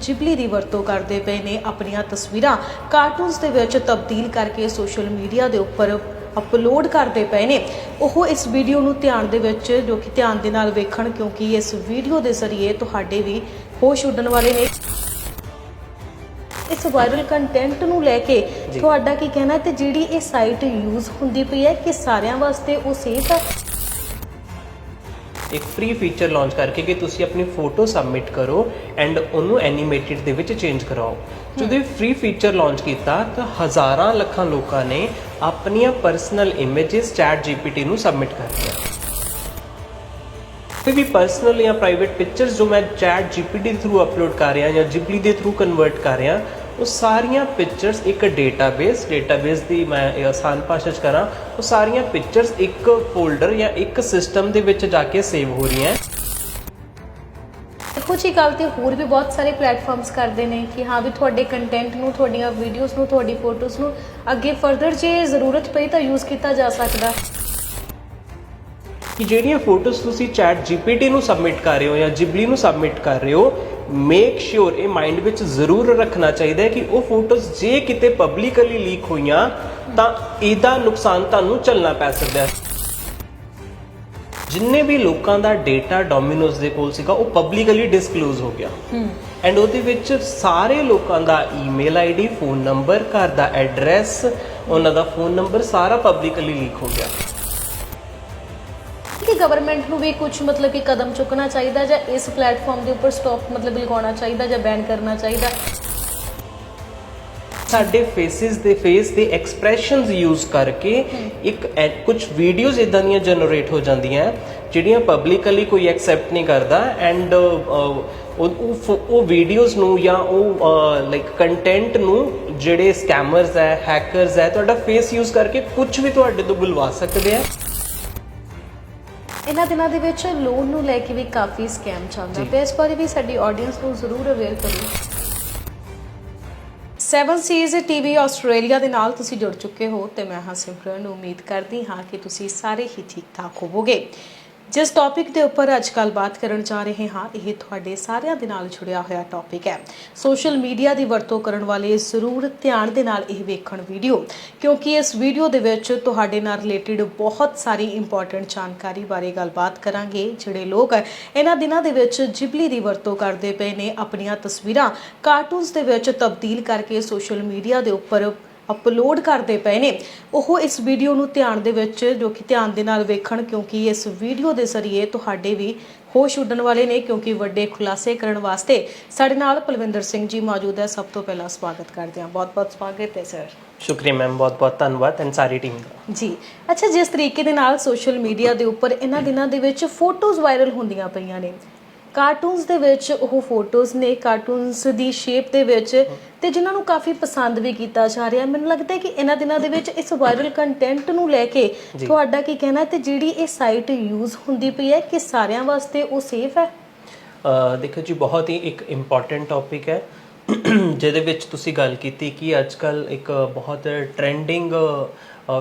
ਜਿਬਲੀ ਦੀ ਵਰਤੋਂ ਕਰਦੇ ਪਏ ਨੇ ਆਪਣੀਆਂ ਤਸਵੀਰਾਂ। ਕਾਰਟੂਨਸ ਦੇ ਵਿੱਚ ਤਬਦੀਲ ਕਰਕੇ ਸੋਸ਼ਲ ਮੀਡੀਆ ਦੇ ਉੱਪਰ ਅਪਲੋਡ ਕਰਦੇ ਪਏ ਨੇ। ਉਹ ਇਸ ਵੀਡੀਓ ਨੂੰ ਧਿਆਨ ਦੇ ਵਿੱਚ ਜੋ ਕਿ ਧਿਆਨ ਦੇ ਨਾਲ ਵੇਖਣ ਕਿਉਂਕਿ ਇਸ ਵੀਡੀਓ ਦੇ ਜ਼ਰੀਏ ਤੁਹਾਡੇ ਵੀ ਹੋਸ਼ ਉੱਡਣ ਵਾਲੇ ਨੇ। ਇਸ ਵਾਇਰਲ ਕੰਟੈਂਟ ਨੂੰ ਲੈ ਕੇ। ਤੁਹਾਡਾ ਕੀ ਕਹਿਣਾ ਹੈ? ਤੇ ਜਿਹੜੀ ਇਹ ਸਾਈਟ ਯੂਜ਼ ਹੁੰਦੀ ਪਈ ਹੈ ਕਿ ਸਾਰਿਆਂ ਵਾਸਤੇ ਉਹ ਸੇਫ ਹੈ? ਇੱਕ ਫ੍ਰੀ ਫੀਚਰ ਲਾਂਚ ਕਰਕੇ ਕਿ ਤੁਸੀਂ ਆਪਣੀ ਫੋਟੋ ਸਬਮਿਟ ਕਰੋ ਐਂਡ ਉਹਨੂੰ ਐਨੀਮੇਟਿਡ ਦੇ ਵਿੱਚ ਚੇਂਜ ਕਰਾਓ। ਜਦੋਂ ਇਹ ਫ੍ਰੀ ਫੀਚਰ ਲਾਂਚ ਕੀਤਾ ਤਾਂ ਹਜ਼ਾਰਾਂ ਲੱਖਾਂ ਲੋਕਾਂ ਨੇ ਆਪਣੀਆਂ ਪਰਸਨਲ ਇਮੇजेस ਚੈਟ ਜੀਪੀਟੀ ਨੂੰ ਸਬਮਿਟ ਕਰ ਦਿੱਤੀਆਂ ਕੋਈ ਵੀ ਪਰਸਨਲ ਜਾਂ ਪ੍ਰਾਈਵੇਟ ਪਿਕਚਰਸ ਜੋ ਮੈਂ ਚੈਟ ਜੀਪੀਟੀ ਦੇ ਥਰੂ ਅਪਲੋਡ ਕਰ ਰਿਹਾ ਜਾਂ ਜਿਬਲੀ ਦੇ ਥਰੂ ਕਨਵਰਟ ਕਰ ਰਿਹਾ ਉਹ ਸਾਰੀਆਂ ਪਿਕਚਰਸ ਇੱਕ ਡੇਟਾਬੇਸ ਡੇਟਾਬੇਸ ਦੀ ਮੈਂ ਆਸਾਨ ਭਾਸ਼ਾ 'ਚ ਕਰਾਂ, ਉਹ ਸਾਰੀਆਂ ਪਿਕਚਰਸ ਇੱਕ ਫੋਲਡਰ ਜਾਂ ਇੱਕ ਸਿਸਟਮ ਦੇ ਵਿੱਚ ਜਾ ਕੇ ਸੇਵ ਹੋ ਰਹੀਆਂ ਦੇਖੋ ਜੀ ਗੱਲ ਤੇ ਹੋਰ ਵੀ ਬਹੁਤ ਸਾਰੇ ਪਲੇਟਫਾਰਮਸ ਕਰਦੇ ਨੇ ਕਿ ਹਾਂ ਵੀ ਤੁਹਾਡੇ ਕੰਟੈਂਟ ਨੂੰ, ਤੁਹਾਡੀਆਂ ਵੀਡੀਓਜ਼ ਨੂੰ, ਤੁਹਾਡੀ ਫੋਟੋਜ਼ ਨੂੰ ਅੱਗੇ ਫਰਦਰ ਜੇ ਜ਼ਰੂਰਤ ਪਈ ਤਾਂ ਯੂਜ਼ ਕੀਤਾ ਜਾ ਸਕਦਾ। ਕਿ ਜਿਹੜੀਆਂ ਫੋਟੋਜ਼ ਤੁਸੀਂ ਚੈਟ ਜੀਪੀਟੀ ਨੂੰ ਸਬਮਿਟ ਕਰ ਰਹੇ ਹੋ ਜਾਂ ਜਿਬਲੀ ਨੂੰ ਸਬਮਿਟ ਕਰ ਰਹੇ ਹੋ ਮੇਕ ਸ਼ੋਰ ਇਹ ਮਾਈਂਡ ਵਿੱਚ ਜ਼ਰੂਰ ਰੱਖਣਾ ਚਾਹੀਦਾ ਹੈ ਕਿ ਉਹ ਫੋਟੋਜ਼ ਜੇ ਕਿਤੇ ਪਬਲਿਕਲੀ ਲੀਕ ਹੋਈਆਂ ਤਾਂ ਇਹਦਾ ਨੁਕਸਾਨ ਤੁਹਾਨੂੰ ਝੱਲਣਾ ਪੈ ਸਕਦਾ ਹੈ। ਜਿੰਨੇ ਵੀ ਲੋਕਾਂ ਦਾ ਡਾਟਾ ਡੋਮਿਨੋਜ਼ ਦੇ ਕੋਲ ਸੀਗਾ ਉਹ ਪਬਲਿਕਲੀ ਡਿਸਕਲੋਜ਼ ਹੋ ਗਿਆ। ਐਂਡ ਉਹਦੇ ਵਿੱਚ ਸਾਰੇ ਲੋਕਾਂ ਦਾ ਈਮੇਲ ਆਈਡੀ ਫੋਨ ਨੰਬਰ ਘਰ ਦਾ ਐਡਰੈਸ ਉਹਨਾਂ ਦਾ ਫੋਨ ਨੰਬਰ ਸਾਰਾ ਪਬਲਿਕਲੀ ਲੀਕ ਹੋ ਗਿਆ। ਕਿ ਗਵਰਨਮੈਂਟ ਨੂੰ ਵੀ ਕੁਝ ਮਤਲਬ ਕਿ ਕਦਮ ਚੁੱਕਣਾ ਚਾਹੀਦਾ ਜਾਂ ਇਸ ਪਲੇਟਫਾਰਮ ਦੇ ਉੱਪਰ ਸਟਾਪ ਮਤਲਬ ਲਗਾਉਣਾ ਚਾਹੀਦਾ ਜਾਂ ਬੈਨ ਕਰਨਾ ਚਾਹੀਦਾ? ਸਾਡੇ ਫੇਸਿਸ ਦੇ ਫੇਸ ਦੇ ਐਕਸਪ੍ਰੈਸ਼ਨਸ ਯੂਜ਼ ਕਰਕੇ ਇੱਕ ਕੁਝ ਵੀਡੀਓਜ਼ ਇਦਾਂ ਦੀਆਂ ਜਨਰੇਟ ਹੋ ਜਾਂਦੀਆਂ ਜਿਹੜੀਆਂ ਪਬਲਿਕਲੀ ਕੋਈ ਐਕਸੈਪਟ ਨਹੀਂ ਕਰਦਾ ਐਂਡ ਉਹ ਉਹ ਵੀਡੀਓਜ਼ ਨੂੰ ਜਾਂ ਉਹ ਲਾਈਕ ਕੰਟੈਂਟ ਨੂੰ ਜਿਹੜੇ ਸਕੈਮਰਸ ਹੈ ਹੈਕਰਸ ਹੈ ਤੁਹਾਡਾ ਫੇਸ ਯੂਜ਼ ਕਰਕੇ ਕੁਝ ਵੀ ਤੁਹਾਡੇ ਤੋਂ ਬੁਲਵਾ ਸਕਦੇ ਆ ਇਹਨਾਂ ਦਿਨਾਂ ਦੇ ਵਿੱਚ ਲੋਨ ਨੂੰ ਲੈ ਕੇ ਵੀ ਕਾਫੀ ਸਕੈਮ ਚੱਲਦਾ। ਪਿਆ। ਇਸ ਬਾਰੇ ਵੀ ਸਾਡੀ ਆਡੀਅנס ਨੂੰ ਜ਼ਰੂਰ ਅਵੇਅਰ ਕਰੋ। 7 ਸੀਜ਼ ਟੀਵੀ ਆਸਟ੍ਰੇਲੀਆ ਦੇ ਨਾਲ ਤੁਸੀਂ ਜੁੜ ਚੁੱਕੇ ਹੋ ਤੇ ਮੈਂ ਹਾਂ ਸਿਮਰਨ। ਉਮੀਦ ਕਰਦੀ ਹਾਂ ਕਿ ਤੁਸੀਂ ਸਾਰੇ ਹੀ ਠੀਕ ਠਾਕ ਹੋਵੋਗੇ। ਜਿਸ ਟੌਪਿਕ ਦੇ ਉੱਪਰ ਅੱਜ ਕੱਲ੍ਹ ਬਾਤ ਕਰਨ ਜਾ ਰਹੇ ਹਾਂ, ਇਹ ਤੁਹਾਡੇ ਸਾਰਿਆਂ ਦੇ ਨਾਲ ਜੁੜਿਆ ਹੋਇਆ ਟੌਪਿਕ ਹੈ। ਸੋਸ਼ਲ ਮੀਡੀਆ ਦੀ ਵਰਤੋਂ ਕਰਨ ਵਾਲੇ ਜ਼ਰੂਰ ਧਿਆਨ ਦੇ ਨਾਲ ਇਹ ਵੇਖਣ ਵੀਡੀਓ ਕਿਉਂਕਿ ਇਸ ਵੀਡੀਓ ਦੇ ਵਿੱਚ ਤੁਹਾਡੇ ਨਾਲ ਰਿਲੇਟਡ ਬਹੁਤ ਸਾਰੀ ਇੰਪੋਰਟੈਂਟ ਜਾਣਕਾਰੀ ਬਾਰੇ ਗੱਲਬਾਤ ਕਰਾਂਗੇ, ਜਿਹੜੇ ਲੋਕ ਇਹਨਾਂ ਦਿਨਾਂ ਦੇ ਵਿੱਚ ਜਿਬਲੀ ਦੀ ਵਰਤੋਂ ਕਰਦੇ ਪਏ ਨੇ, ਆਪਣੀਆਂ ਤਸਵੀਰਾਂ ਕਾਰਟੂਨਸ ਦੇ ਵਿੱਚ ਤਬਦੀਲ ਕਰਕੇ ਸੋਸ਼ਲ ਮੀਡੀਆ ਦੇ ਉੱਪਰ ਅਪਲੋਡ ਕਰਦੇ ਪਏ ਨੇ। ਉਹ ਇਸ ਵੀਡੀਓ ਨੂੰ ਧਿਆਨ ਦੇ ਵਿੱਚ ਜੋ ਕਿ ਧਿਆਨ ਦੇ ਨਾਲ ਵੇਖਣ ਕਿਉਂਕਿ ਇਸ ਵੀਡੀਓ ਦੇ ਜ਼ਰੀਏ ਤੁਹਾਡੇ ਵੀ ਹੋਸ਼ ਉੱਡਣ ਵਾਲੇ ਨੇ ਕਿਉਂਕਿ ਵੱਡੇ ਖੁਲਾਸੇ ਕਰਨ ਵਾਸਤੇ ਸਾਡੇ ਨਾਲ ਪਲਵਿੰਦਰ ਸਿੰਘ ਜੀ ਮੌਜੂਦ ਹੈ। ਸਭ ਤੋਂ ਪਹਿਲਾਂ ਸਵਾਗਤ ਕਰਦੇ ਹਾਂ। ਬਹੁਤ-ਬਹੁਤ ਸਵਾਗਤ ਹੈ ਸਰ। ਸ਼ੁਕਰੀਆ ਮੈਮ ਬਹੁਤ ਬਹੁਤ ਧੰਨਵਾਦ ਐਂਡ ਸਾਰੀ ਟੀਮ ਦਾ। ਜੀ। ਅੱਛਾ ਜਿਸ ਤਰੀਕੇ ਦੇ ਨਾਲ ਸੋਸ਼ਲ ਮੀਡੀਆ ਦੇ ਉੱਪਰ ਇਹਨਾਂ ਦਿਨਾਂ ਦੇ ਵਿੱਚ ਫੋਟੋਜ਼ ਵਾਇਰਲ ਹੁੰਦੀਆਂ ਪਈਆਂ ਨੇ ਕਾਰਟੂਨਸ ਦੇ ਵਿੱਚ ਉਹ ਫੋਟੋਜ਼ ਨੇ ਕਾਰਟੂਨਸ ਦੀ ਸ਼ੇਪ ਦੇ ਵਿੱਚ ਤੇ ਜਿਨ੍ਹਾਂ ਨੂੰ ਕਾਫੀ ਪਸੰਦ ਵੀ ਕੀਤਾ ਜਾ ਰਿਹਾ। ਮੈਨੂੰ ਲੱਗਦਾ ਹੈ ਕਿ ਇਹਨਾਂ ਦਿਨਾਂ ਦੇ ਵਿੱਚ ਇਸ ਵਾਇਰਲ ਕੰਟੈਂਟ ਨੂੰ ਲੈ ਕੇ। ਤੁਹਾਡਾ ਕੀ ਕਹਿਣਾ ਹੈ ਤੇ ਜਿਹੜੀ ਇਹ ਸਾਈਟ ਯੂਜ਼ ਹੁੰਦੀ ਪਈ ਹੈ ਕਿ ਸਾਰਿਆਂ ਵਾਸਤੇ ਉਹ ਸੇਫ ਹੈ? ਅ, ਦੇਖੋ ਜੀ ਬਹੁਤ ਹੀ ਇੱਕ ਇੰਪੋਰਟੈਂਟ ਟੌਪਿਕ ਹੈ। ਜਿਹਦੇ ਵਿੱਚ ਤੁਸੀਂ ਗੱਲ ਕੀਤੀ ਕਿ ਅੱਜ ਕੱਲ ਇੱਕ ਬਹੁਤ ਟ੍ਰੈਂਡਿੰਗ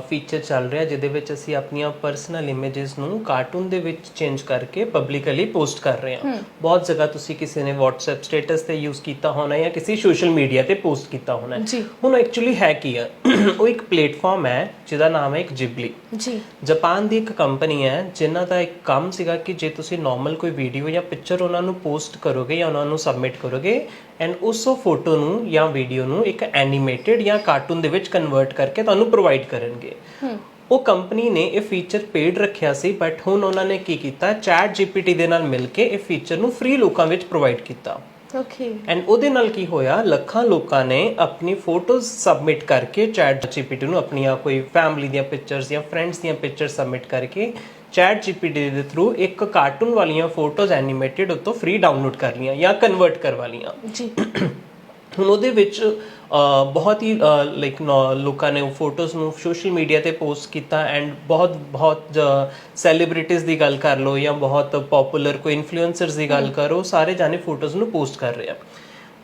ਫੀਚਰ ਚੱਲ ਰਿਹਾ ਜਿਹਦੇ ਵਿੱਚ ਅਸੀਂ ਆਪਣੀਆਂ ਪਰਸਨਲ ਇਮੇजेस ਨੂੰ ਕਾਰਟੂਨ ਦੇ ਵਿੱਚ ਚੇਂਜ ਕਰਕੇ ਪਬਲਿਕਲੀ ਪੋਸਟ ਕਰ ਰਹੇ ਹਾਂ। ਬਹੁਤ ਜਗ੍ਹਾ ਤੁਸੀਂ ਕਿਸੇ ਨੇ WhatsApp ਸਟੇਟਸ ਤੇ ਯੂਜ਼ ਕੀਤਾ ਹੋਣਾ ਜਾਂ ਕਿਸੇ ਸੋਸ਼ਲ ਮੀਡੀਆ ਤੇ ਪੋਸਟ ਕੀਤਾ ਹੋਣਾ। ਹੁਣ ਐਕਚੁਅਲੀ ਹੈ ਕੀ ਹੈ ਉਹ ਇੱਕ ਪਲੇਟਫਾਰਮ ਹੈ ਜਿਹਦਾ ਨਾਮ ਹੈ ਇੱਕ ਜਿਬਲੀ ਜੀ। ਜਾਪਾਨ ਦੀ ਇੱਕ ਕੰਪਨੀ ਹੈ ਜਿਨ੍ਹਾਂ ਦਾ ਇੱਕ ਕੰਮ ਸੀਗਾ ਕਿ ਜੇ ਤੁਸੀਂ ਨਾਰਮਲ ਕੋਈ ਵੀਡੀਓ ਜਾਂ ਪਿਕਚਰ ਉਹਨਾਂ ਨੂੰ ਪੋਸਟ ਕਰੋਗੇ ਜਾਂ ਉਹਨਾਂ ਨੂੰ ਸਬਮਿਟ ਕਰੋਗੇ ਐਂਡ ਉਸ ਫੋਟੋ ਨੂੰ ਜਾਂ ਵੀਡੀਓ ਨੂੰ ਇੱਕ ਐਨੀਮੇਟਿਡ ਜਾਂ ਕਾਰਟੂਨ ਦੇ ਵਿੱਚ ਕਨਵਰਟ ਕਰਕੇ ਤੁਹਾਨੂੰ ਪ੍ਰੋਵਾਈਡ ਕਰਨਗੇ ਉਹ ਕੰਪਨੀ ਨੇ ਇਹ ਫੀਚਰ ਪੇਡ ਰੱਖਿਆ ਸੀ ਬਟ ਹੁਣ ਉਹਨਾਂ ਨੇ ਕੀ ਕੀਤਾ ਚੈਟ ਜੀਪੀਟੀ ਦੇ ਨਾਲ ਮਿਲ ਕੇ ਇਹ ਫੀਚਰ ਨੂੰ ਫ੍ਰੀ ਲੋਕਾਂ ਵਿੱਚ ਪ੍ਰੋਵਾਈਡ ਕੀਤਾ ਓਕੇ ਐਂਡ ਉਹਦੇ ਨਾਲ ਕੀ ਹੋਇਆ ਲੱਖਾਂ ਲੋਕਾਂ ਨੇ ਆਪਣੀ ਫੋਟੋਜ਼ ਸਬਮਿਟ ਕਰਕੇ ਚੈਟ ਜੀਪੀਟੀ ਨੂੰ ਆਪਣੀਆਂ ਕੋਈ ਫੈਮਿਲੀ ਦੀਆਂ ਪਿਕਚਰਸ ਜਾਂ ਫਰੈਂਡਸ ਦੀਆਂ ਪਿਕਚਰਸ ਸਬਮਿਟ ਕਰਕੇ ਚੈਟ ਜੀਪੀਟੀ ਦੇ ਥਰੂ ਇੱਕ ਕਾਰਟੂਨ ਵਾਲੀਆਂ ਫੋਟੋਜ਼ ਐਨੀਮੇਟਿਡ ਉਤੋਂ ਫ੍ਰੀ ਡਾਊਨਲੋਡ ਕਰ ਲੀਆਂ ਜਾਂ ਕਨਵਰਟ ਕਰਵਾ ਲੀਆਂ ਜੀ। ਹੁਣ ਉਹਦੇ ਵਿੱਚ ਬਹੁਤ ਹੀ ਲਾਈਕ ਲੋਕਾਂ ਨੇ ਉਹ ਫੋਟੋਜ਼ ਨੂੰ ਸੋਸ਼ਲ ਮੀਡੀਆ ਤੇ ਪੋਸਟ ਕੀਤਾ ਐਂਡ ਬਹੁਤ ਬਹੁਤ ਸੈਲੀਬ੍ਰਿਟੀਜ਼ ਦੀ ਗੱਲ ਕਰ ਲਓ ਜਾਂ ਬਹੁਤ ਪਪੂਲਰ ਕੋਈ ਇਨਫਲੂਐਂਸਰਸ ਦੀ ਗੱਲ ਕਰੋ ਸਾਰੇ ਜਾਣੇ ਫੋਟੋਜ਼ ਨੂੰ ਪੋਸਟ ਕਰ ਰਹੇ ਆ।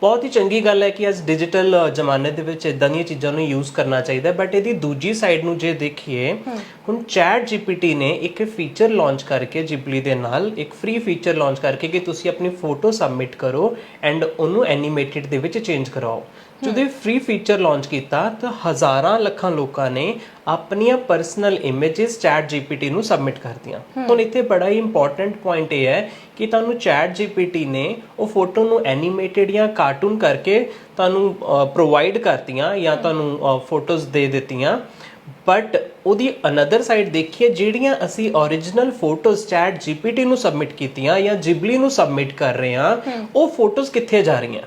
ਬਹੁਤ ਹੀ ਚੰਗੀ ਗੱਲ ਹੈ ਕਿ ਅੱਜ ਡਿਜੀਟਲ ਜ਼ਮਾਨੇ ਦੇ ਵਿੱਚ ਇਦਾਂ ਦੀਆਂ ਚੀਜ਼ਾਂ ਨੂੰ ਯੂਜ਼ ਕਰਨਾ ਚਾਹੀਦਾ ਬਟ ਇਹਦੀ ਦੂਜੀ ਸਾਈਡ ਨੂੰ ਜੇ ਦੇਖੀਏ ਹੁਣ ਚੈਟ ਜੀਪੀਟੀ ਨੇ ਇੱਕ ਫੀਚਰ ਲਾਂਚ ਕਰਕੇ ਜਿਬਲੀ ਦੇ ਨਾਲ ਇੱਕ ਫ੍ਰੀ ਫੀਚਰ ਲਾਂਚ ਕਰਕੇ ਕਿ ਤੁਸੀਂ ਆਪਣੀ ਫੋਟੋ ਸਬਮਿਟ ਕਰੋ ਐਂਡ ਉਹਨੂੰ ਐਨੀਮੇਟਿਡ ਦੇ ਵਿੱਚ ਚੇਂਜ ਕਰਾਓ। ਜਦੋਂ ਇਹ ਫ੍ਰੀ ਫੀਚਰ ਲਾਂਚ ਕੀਤਾ ਤਾਂ ਹਜ਼ਾਰਾਂ ਲੱਖਾਂ ਲੋਕਾਂ ਨੇ ਆਪਣੀਆਂ ਪਰਸਨਲ ਇਮੇजेस ਚੈਟ ਜੀਪੀਟੀ ਨੂੰ ਸਬਮਿਟ ਕਰਤੀਆਂ। ਹੁਣ ਇੱਥੇ ਬੜਾ ਹੀ ਇੰਪੋਰਟੈਂਟ ਪੁਆਇੰਟ ਇਹ ਹੈ ਕਿ ਤੁਹਾਨੂੰ ਚੈਟ ਜੀਪੀਟੀ ਨੇ ਉਹ ਫੋਟੋ ਨੂੰ ਐਨੀਮੇਟਿਡ ਜਾਂ ਕਾਰਟੂਨ ਕਰਕੇ ਤੁਹਾਨੂੰ ਪ੍ਰੋਵਾਈਡ ਕਰਤੀਆਂ ਜਾਂ ਤੁਹਾਨੂੰ ਫੋਟੋਜ਼ ਦੇ ਦਿੱਤੀਆਂ। ਬਟ ਉਹਦੀ ਅਨਦਰ ਸਾਈਡ ਦੇਖੀਏ ਜਿਹੜੀਆਂ ਅਸੀਂ origignal ਫੋਟੋਜ਼ ਚੈਟ ਜੀਪੀਟੀ ਨੂੰ ਸਬਮਿਟ ਕੀਤੀਆਂ ਜਾਂ ਜਿਬਲੀ ਨੂੰ ਸਬਮਿਟ ਕਰ ਰਹੇ ਹਾਂ ਉਹ ਫੋਟੋਜ਼ ਕਿੱਥੇ ਜਾ ਰਹੀਆਂ?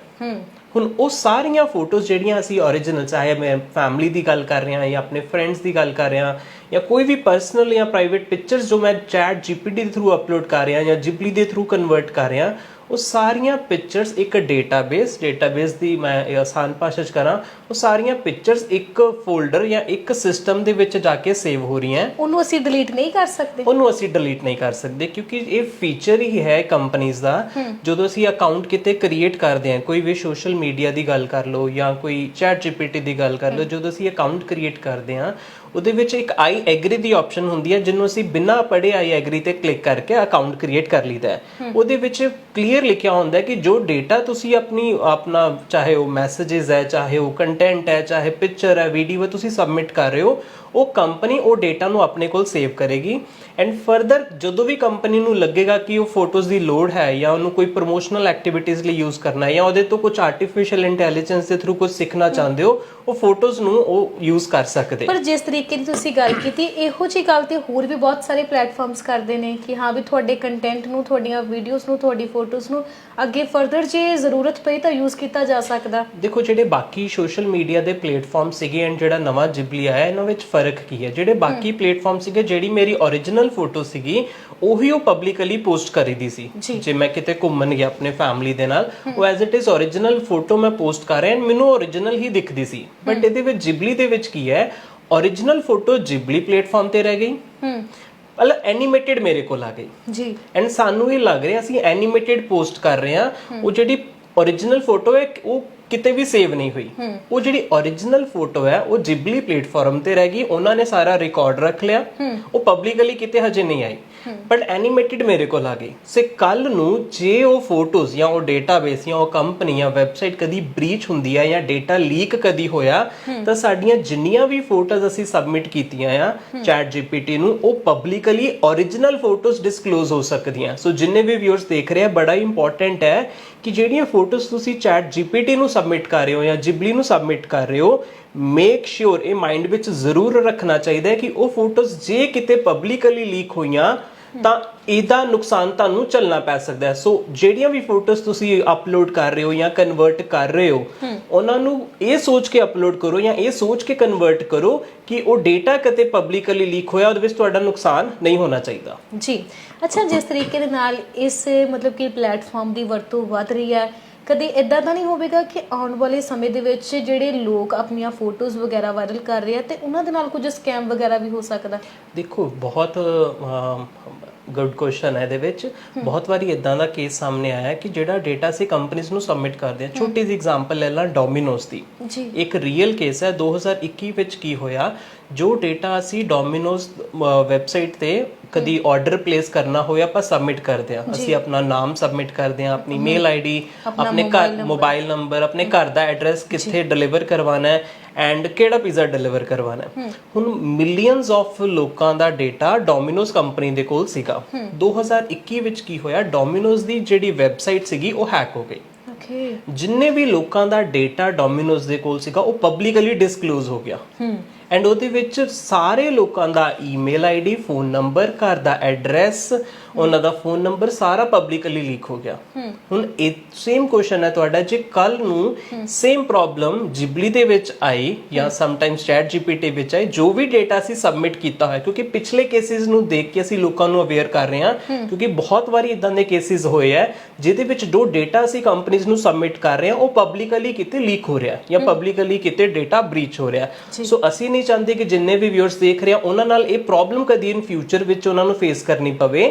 ਹੁਣ ਉਹ ਸਾਰੀਆਂ ਫੋਟੋਜ਼ ਜਿਹੜੀਆਂ ਅਸੀਂ origignal ਚਾਹੇ ਮੈਂ ਫੈਮਿਲੀ ਦੀ ਗੱਲ ਕਰ ਰਿਹਾ ਜਾਂ ਆਪਣੇ ਫਰੈਂਡਸ ਦੀ ਗੱਲ ਕਰ ਰਿਹਾ ਜਾਂ ਕੋਈ ਵੀ ਪਰਸਨਲ ਜਾਂ ਪ੍ਰਾਈਵੇਟ ਪਿਕਚਰਸ ਜੋ ਮੈਂ ਚੈਟ ਜੀਪੀਟੀ ਦੇ ਥਰੂ ਅਪਲੋਡ ਕਰ ਰਿਹਾ ਜਾਂ ਜਿਬਲੀ ਦੇ ਥਰੂ ਕਨਵਰਟ ਕਰ ਰਿਹਾ, ਉਹ ਸਾਰੀਆਂ ਪਿਕਚਰਸ ਇੱਕ ਡੇਟਾਬੇਸ ਡੇਟਾਬੇਸ ਦੀ ਮੈਂ ਆਸਾਨ ਭਾਸ਼ਾ 'ਚ ਕਰਾਂ ਉਹ ਸਾਰੀਆਂ ਪਿਕਚਰਸ ਇੱਕ ਫੋਲਡਰ ਜਾਂ ਇੱਕ ਸਿਸਟਮ ਦੇ ਵਿੱਚ ਜਾ ਕੇ ਸੇਵ ਹੋ ਰਹੀਆਂ। ਉਹਨੂੰ ਅਸੀਂ ਡਿਲੀਟ ਨਹੀਂ ਕਰ ਸਕਦੇ। ਉਹਨੂੰ ਅਸੀਂ ਡਿਲੀਟ ਨਹੀਂ ਕਰ ਸਕਦੇ ਕਿਉਂਕਿ ਇਹ ਫੀਚਰ ਹੀ ਹੈ ਕੰਪਨੀਆਂ ਦਾ। ਜਦੋਂ ਅਸੀਂ ਅਕਾਊਂਟ ਕਿਤੇ ਕ੍ਰੀਏਟ ਕਰਦੇ ਹਾਂ ਕੋਈ ਵੀ ਸੋਸ਼ਲ ਮੀਡੀਆ ਦੀ ਗੱਲ ਕਰ ਲਓ ਜਾਂ ਕੋਈ ਚੈਟ ਜੀਪੀਟੀ ਦੀ ਗੱਲ ਕਰ ਲਓ ਜਦੋਂ ਅਸੀਂ ਅਕਾਊਂਟ ਕ੍ਰੀਏਟ ਕਰਦੇ ਹਾਂ ਉਹਦੇ ਵਿੱਚ ਇੱਕ ਆਈ ਐਗਰੀ ਦੀ ਆਪਸ਼ਨ ਹੁੰਦੀ ਹੈ ਜਿਹਨੂੰ ਅਸੀਂ ਬਿਨਾਂ ਪੜ੍ਹੇ ਆਈ ਐਗਰੀ ਤੇ ਕਲਿੱਕ ਕਰਕੇ ਅਕਾਊਂਟ ਕ੍ਰੀਏਟ ਕਰ ਲਈਦਾ ਹੈ। ਉਹਦੇ ਵਿੱਚ ਕਲੀਅਰ ਲਿਖਿਆ ਹੁੰਦਾ ਹੈ ਕਿ ਜੋ ਡੇਟਾ ਤੁਸੀਂ ਆਪਣੀ ਆਪਣਾ ਚਾਹੇ ਉਹ ਮੈਸੇजेस ਹੈ ਚਾਹੇ ਉਹ ਕੰਟੈਂਟ ਹੈ ਚਾਹੇ ਪਿਕਚਰ ਹੈ ਵੀਡੀਓ ਹੈ ਤੁਸੀਂ ਸਬਮਿਟ ਕਰ ਰਹੇ ਹੋ। ਉਹ ਕੰਪਨੀ ਉਹ ਡੇਟਾ ਨੂੰ ਆਪਣੇ ਕੋਲ ਸੇਵ ਕਰੇਗੀ। ਐਂਡ ਫਰਦਰ ਜਦੋਂ ਵੀ ਕੰਪਨੀ ਨੂੰ ਲੱਗੇਗਾ ਕਿ ਉਹ ਫੋਟੋਜ਼ ਦੀ ਲੋੜ ਹੈ ਜਾਂ ਉਹਨੂੰ ਕੋਈ ਪ੍ਰੋਮੋਸ਼ਨਲ ਐਕਟੀਵਿਟੀਜ਼ ਲਈ ਯੂਜ਼ ਕਰਨਾ ਹੈ ਜਾਂ ਉਹਦੇ ਤੋਂ ਕੁਝ ਆਰਟੀਫੀਸ਼ੀਅਲ ਇੰਟੈਲੀਜੈਂਸ ਦੇ ਥਰੂ ਕੁਝ ਸਿੱਖਣਾ ਚਾਹੁੰਦੇ ਹੋ ਉਹ ਫੋਟੋਜ਼ ਨੂੰ ਉਹ ਯੂਜ਼ ਕਰ ਸਕਦੇ। ਪਰ ਜਿਸ ਤਰੀਕੇ ਦੀ ਤੁਸੀਂ ਗੱਲ ਕੀਤੀ ਇਹੋ ਜੀ ਗੱਲ ਤੇ ਹੋਰ ਵੀ ਬਹੁਤ ਸਾਰੇ ਪਲੇਟਫਾਰਮਸ ਕਰਦੇ ਨੇ ਕਿ ਹਾਂ ਵੀ ਤੁਹਾਡੇ ਕੰਟੈਂਟ ਨੂੰ ਤੁਹਾਡੀਆਂ ਵੀਡੀਓਜ਼ ਨੂੰ ਤੁਹਾਡੀ ਫੋਟੋਜ਼ ਨੂੰ ਅੱਗੇ ਫਰਦਰ ਜੇ ਜ਼ਰੂਰਤ ਪਈ ਤਾਂ ਯੂਜ਼ ਕੀਤਾ ਜਾ ਸਕਦਾ। ਦੇਖੋ ਜਿਹੜੇ ਬਾਕੀ ਸੋਸ਼ਲ ਮੀਡੀਆ ਦੇ ਪਲੇਟਫਾਰਮ ਸੀਗੇ ਐਂਡ ਜਿਹੜਾ ਨਵਾਂ ਜਿਬਲੀ ਆਇਆ ਇਹਨਾਂ ਵਿੱਚ ਫ਼ਰਕ ਕੀ ਹੈ? ਜਿਹੜੇ ਬਾਕੀ ਪਲੇਟਫਾਰਮ ਸੀਗੇ ਜਿਹੜੀ ਮੇਰੀ origignal ਫੋਟੋ ਸੀਗੀ ਉਹੀ ਉਹ ਪਬਲਿਕਲੀ ਪੋਸਟ ਕਰੀਦੀ ਸੀ। ਜੀ। ਮੈਂ ਕਿਤੇ ਘੁੰਮਣ ਗਿਆ ਆਪਣੇ ਫੈਮਿਲੀ ਦੇ ਨਾਲ ਉਹ as it is origignal photo ਮੈਂ ਪੋਸਟ ਕਰ ਰਿਹਾ ਐਂਡ ਮੈਨੂੰ origignal ਹੀ ਦਿਖਦੀ ਸੀ। ਬਟ ਇਹਦੇ ਵਿੱਚ ਜਿਬਲੀ ਦੇ ਵਿੱਚ ਕੀ ਹੈ? origignal ਫੋਟੋ ਜਿਬਲੀ ਪਲੇਟਫਾਰਮ ਤੇ ਰਹਿ ਗਈ। ਹੂੰ। ਮਤਲਬ ਐਨੀਮੇਟਿਡ ਮੇਰੇ ਕੋਲ ਆ ਗਈ। ਜੀ। ਐਂਡ ਸਾਨੂੰ ਇਹ ਲੱਗ ਰਿਹਾ ਅਸੀਂ ਐਨੀਮੇਟਿਡ ਪੋਸਟ ਕਰ ਰਹੇ ਹਾਂ। ਉਹ ਜਿਹੜੀ origignal ਫੋਟੋ ਹੈ ਉਹ ਕਿਤੇ ਵੀ ਸੇਵ ਨਹੀਂ ਹੋਈ। ਉਹ ਜਿਹੜੀ origignal ਫੋਟੋ ਹੈ ਉਹ ਜਿਬਲੀ ਪਲੇਟਫਾਰਮ ਤੇ ਰਹਿ ਗਈ। ਉਹਨਾਂ ਨੇ ਸਾਰਾ ਰਿਕਾਰਡ ਰੱਖ ਲਿਆ। ਉਹ ਪਬਲਿਕਲੀ ਕਿਤੇ ਹਜੇ ਨਹੀਂ ਆਈ। ਬਟ ਐਨੀਮੇਟਿਡ ਮੇਰੇ ਕੋਲ ਆ ਗਈ। ਸੇ ਕੱਲ ਨੂੰ ਜੇ ਉਹ ਫੋਟੋਜ਼ ਜਾਂ ਉਹ ਡੇਟਾਬੇਸ ਜਾਂ ਉਹ ਕੰਪਨੀ ਜਾਂ ਵੈਬਸਾਈਟ ਕਦੀ ਬ੍ਰੀਚ ਹੁੰਦੀ ਹੈ ਜਾਂ ਡੇਟਾ ਲੀਕ ਕਦੀ ਹੋਇਆ ਤਾਂ ਸਾਡੀਆਂ ਜਿੰਨੀਆਂ ਵੀ ਫੋਟੋਜ਼ ਅਸੀਂ ਸਬਮਿਟ ਕੀਤੀਆਂ ਆ ਚੈਟ ਜੀਪੀਟੀ ਨੂੰ ਉਹ ਪਬਲਿਕਲੀ origignal ਫੋਟੋਜ਼ ਡਿਸਕਲੋਜ਼ ਹੋ ਸਕਦੀਆਂ। ਸੋ ਜਿੰਨੇ ਵੀ ਵਿਊਅਰਸ ਦੇਖ ਰਹੇ ਆ ਬੜਾ ਇੰਪੋਰਟੈਂਟ ਹੈ ਕਿ ਜਿਹੜੀਆਂ ਫੋਟੋਜ਼ ਤੁਸੀਂ ਚੈਟ ਜੀਪੀਟੀ ਨੂੰ ਸਬਮਿਟ ਕਰ ਰਹੇ ਹੋ ਜਾਂ ਜਿਬਲੀ ਨੂੰ ਸਬਮਿਟ ਕਰ ਰਹੇ ਹੋ ਮੇਕ ਸ਼ੋਰ ਇਹ ਮਾਈਂਡ ਵਿੱਚ ਜ਼ਰੂਰ ਰੱਖਣਾ ਚਾਹੀਦਾ ਹੈ ਕਿ ਉਹ ਫੋਟੋਜ਼ ਜੇ ਕਿਤੇ ਪਬਲਿਕਲੀ ਲੀਕ ਹੋਈਆਂ ਤਾਂ ਇਹਦਾ ਨੁਕਸਾਨ ਤੁਹਾਨੂੰ ਝੱਲਣਾ ਪੈ ਸਕਦਾ ਹੈ। ਸੋ ਜਿਹੜੀਆਂ ਵੀ ਫੋਟੋਜ਼ ਤੁਸੀਂ ਅਪਲੋਡ ਕਰ ਰਹੇ ਹੋ ਜਾਂ ਕਨਵਰਟ ਕਰ ਰਹੇ ਹੋ ਉਹਨਾਂ ਨੂੰ ਇਹ ਸੋਚ ਕੇ ਅਪਲੋਡ ਕਰੋ ਜਾਂ ਇਹ ਸੋਚ ਕੇ ਕਨਵਰਟ ਕਰੋ ਕਿ ਉਹ ਡੇਟਾ ਕਿਤੇ ਪਬਲਿਕਲੀ ਲੀਕ ਹੋਇਆ ਉਹਦੇ ਵਿੱਚ ਤੁਹਾਡਾ ਨੁਕਸਾਨ ਨਹੀਂ ਹੋਣਾ ਚਾਹੀਦਾ। ਜੀ। ਅੱਛਾ ਜਿਸ ਤਰੀਕੇ ਦੇ ਨਾਲ ਇਸ ਮਤਲਬ ਕਿ ਪਲੇਟਫਾਰਮ ਦੀ ਵਰਤੋਂ ਵੱਧ ਰਹੀ ਹੈ ਕਦੇ ਇਦਾਂ ਤਾਂ ਨਹੀਂ ਹੋਵੇਗਾ ਕਿ ਆਉਣ ਵਾਲੇ ਸਮੇਂ ਦੇ ਵਿੱਚ ਜਿਹੜੇ ਲੋਕ ਆਪਣੀਆਂ ਫੋਟੋਜ਼ ਵਗੈਰਾ ਵਾਇਰਲ ਕਰ ਰਹੇ ਆ ਤੇ ਉਹਨਾਂ ਦੇ ਨਾਲ ਕੁਝ ਸਕੈਮ ਵਗੈਰਾ ਵੀ ਹੋ ਸਕਦਾ? ਦੇਖੋ ਬਹੁਤ ਗੁੱਡ ਕੁਐਸਚਨ ਹੈ ਇਹਦੇ ਵਿੱਚ। ਬਹੁਤ ਵਾਰੀ ਇਦਾਂ ਦਾ ਕੇਸ ਸਾਹਮਣੇ ਆਇਆ ਕਿ ਜਿਹੜਾ ਡੇਟਾ ਸੀ ਕੰਪਨੀਆਂ ਨੂੰ ਸਬਮਿਟ ਕਰਦੇ ਆ ਛੋਟੀ ਜਿਹੀ ਐਗਜ਼ਾਮਪਲ ਲੈ ਲਾਂ ਡੋਮਿਨੋਜ਼ ਦੀ। ਜੀ। ਇੱਕ ਰੀਅਲ ਕੇਸ ਹੈ 2021 ਵਿੱਚ ਕੀ ਹੋਇਆ? ਜੋ ਡੇਟਾ ਅਸੀਂ ਡੋਮਿਨੋਜ਼ ਵੈਬਸਾਈਟ ਤੇ ਕਦੀ ਆਰਡਰ ਪਲੇਸ ਕਰਨਾ ਹੋਵੇ ਆਪਾਂ ਸਬਮਿਟ ਕਰਦੇ ਆ ਅਸੀਂ ਆਪਣਾ ਨਾਮ ਸਬਮਿਟ ਕਰਦੇ ਆ ਆਪਣੀ ਮੇਲ ਆਈਡੀ ਆਪਣੇ ਘਰ ਮੋਬਾਈਲ ਨੰਬਰ ਆਪਣੇ ਘਰ ਦਾ ਐਡਰੈਸ ਕਿੱਥੇ ਡਿਲੀਵਰ ਕਰਵਾਉਣਾ ਹੈ ਐਂਡ ਕਿਹੜਾ ਪੀਜ਼ਾ ਡਿਲੀਵਰ ਕਰਵਾਉਣਾ ਹੈ। ਹੁਣ ਮਿਲੀਅਨਸ ਆਫ ਲੋਕਾਂ ਦਾ ਡੇਟਾ ਡੋਮਿਨੋਜ਼ ਕੰਪਨੀ ਦੇ ਕੋਲ ਸੀਗਾ। 2021 ਵਿੱਚ ਕੀ ਹੋਇਆ? ਡੋਮਿਨੋਜ਼ ਦੀ ਜਿਹੜੀ ਵੈਬਸਾਈਟ ਸੀਗੀ ਉਹ ਹੈਕ ਹੋ ਗਈ। ਓਕੇ ਜਿੰਨੇ ਵੀ ਲੋਕਾਂ ਦਾ ਡੇਟਾ ਡੋਮਿਨੋਜ਼ ਦੇ ਕੋਲ ਸੀਗਾ ਉਹ ਪਬਲਿਕਲੀ ਡਿਸਕਲੋਜ਼ ਹੋ ਗਿਆ। ਹੂੰ ਐਂਡ ਉਹਦੇ ਵਿੱਚ ਸਾਰੇ ਲੋਕਾਂ ਦਾ ਈਮੇਲ ਆਈਡੀ ਫੋਨ ਨੰਬਰ ਘਰ ਦਾ ਐਡਰੈਸ ਉਹਨਾਂ ਦਾ ਫੋਨ ਨੰਬਰ ਸਾਰਾ ਪਬਲਿਕਲੀ ਲੀਕ ਹੋ ਗਿਆ। ਹੁਣ ਇਹ ਸੇਮ ਕੁਐਸਚਨ ਹੈ ਤੁਹਾਡਾ ਜੇ ਕੱਲ ਨੂੰ ਸੇਮ ਪ੍ਰੋਬਲਮ ਜਿਬਲੀ ਦੇ ਵਿੱਚ ਆਈ ਜਾਂ ਸਮਟਾਈਮਸ ਚੈਟ ਜੀਪੀਟੀ ਵਿੱਚ ਆਈ ਜੋ ਵੀ ਡੇਟਾ ਅਸੀਂ ਸਬਮਿਟ ਕੀਤਾ ਹੋਇਆ ਕਿਉਂਕਿ ਪਿਛਲੇ ਕੇਸਿਸ ਨੂੰ ਦੇਖ ਕੇ ਅਸੀਂ ਲੋਕਾਂ ਨੂੰ ਅਵੇਅਰ ਕਰ ਰਹੇ ਹਾਂ ਕਿਉਂਕਿ ਬਹੁਤ ਵਾਰੀ ਇਦਾਂ ਦੇ ਕੇਸਿਸ ਹੋਏ ਆ ਜਿਹਦੇ ਵਿੱਚ ਜੋ ਡੇਟਾ ਅਸੀਂ ਕੰਪਨੀਆਂ ਨੂੰ ਸਬਮਿਟ ਕਰ ਰਹੇ ਹਾਂ ਉਹ ਪਬਲਿਕਲੀ ਕਿਤੇ ਲੀਕ ਹੋ ਰਿਹਾ ਜਾਂ ਪਬਲਿਕਲੀ ਕਿਤੇ ਡੇਟਾ ਬ੍ਰੀਚ ਹੋ ਰਿਹਾ। ਸੋ ਅਸੀਂ ਨਹੀਂ ਚਾਹੁੰਦੇ ਕਿ ਜਿੰਨੇ ਵੀ ਵਿਊਅਰਸ ਦੇਖ ਰਹੇ ਆ ਉਹਨਾਂ ਨਾਲ ਇਹ ਪ੍ਰੋਬਲਮ ਕਦੀ ਇਨ ਫਿਊਚਰ ਵਿੱਚ ਉਹਨਾਂ ਨੂੰ ਫੇਸ ਕਰਨੀ ਪਵੇ।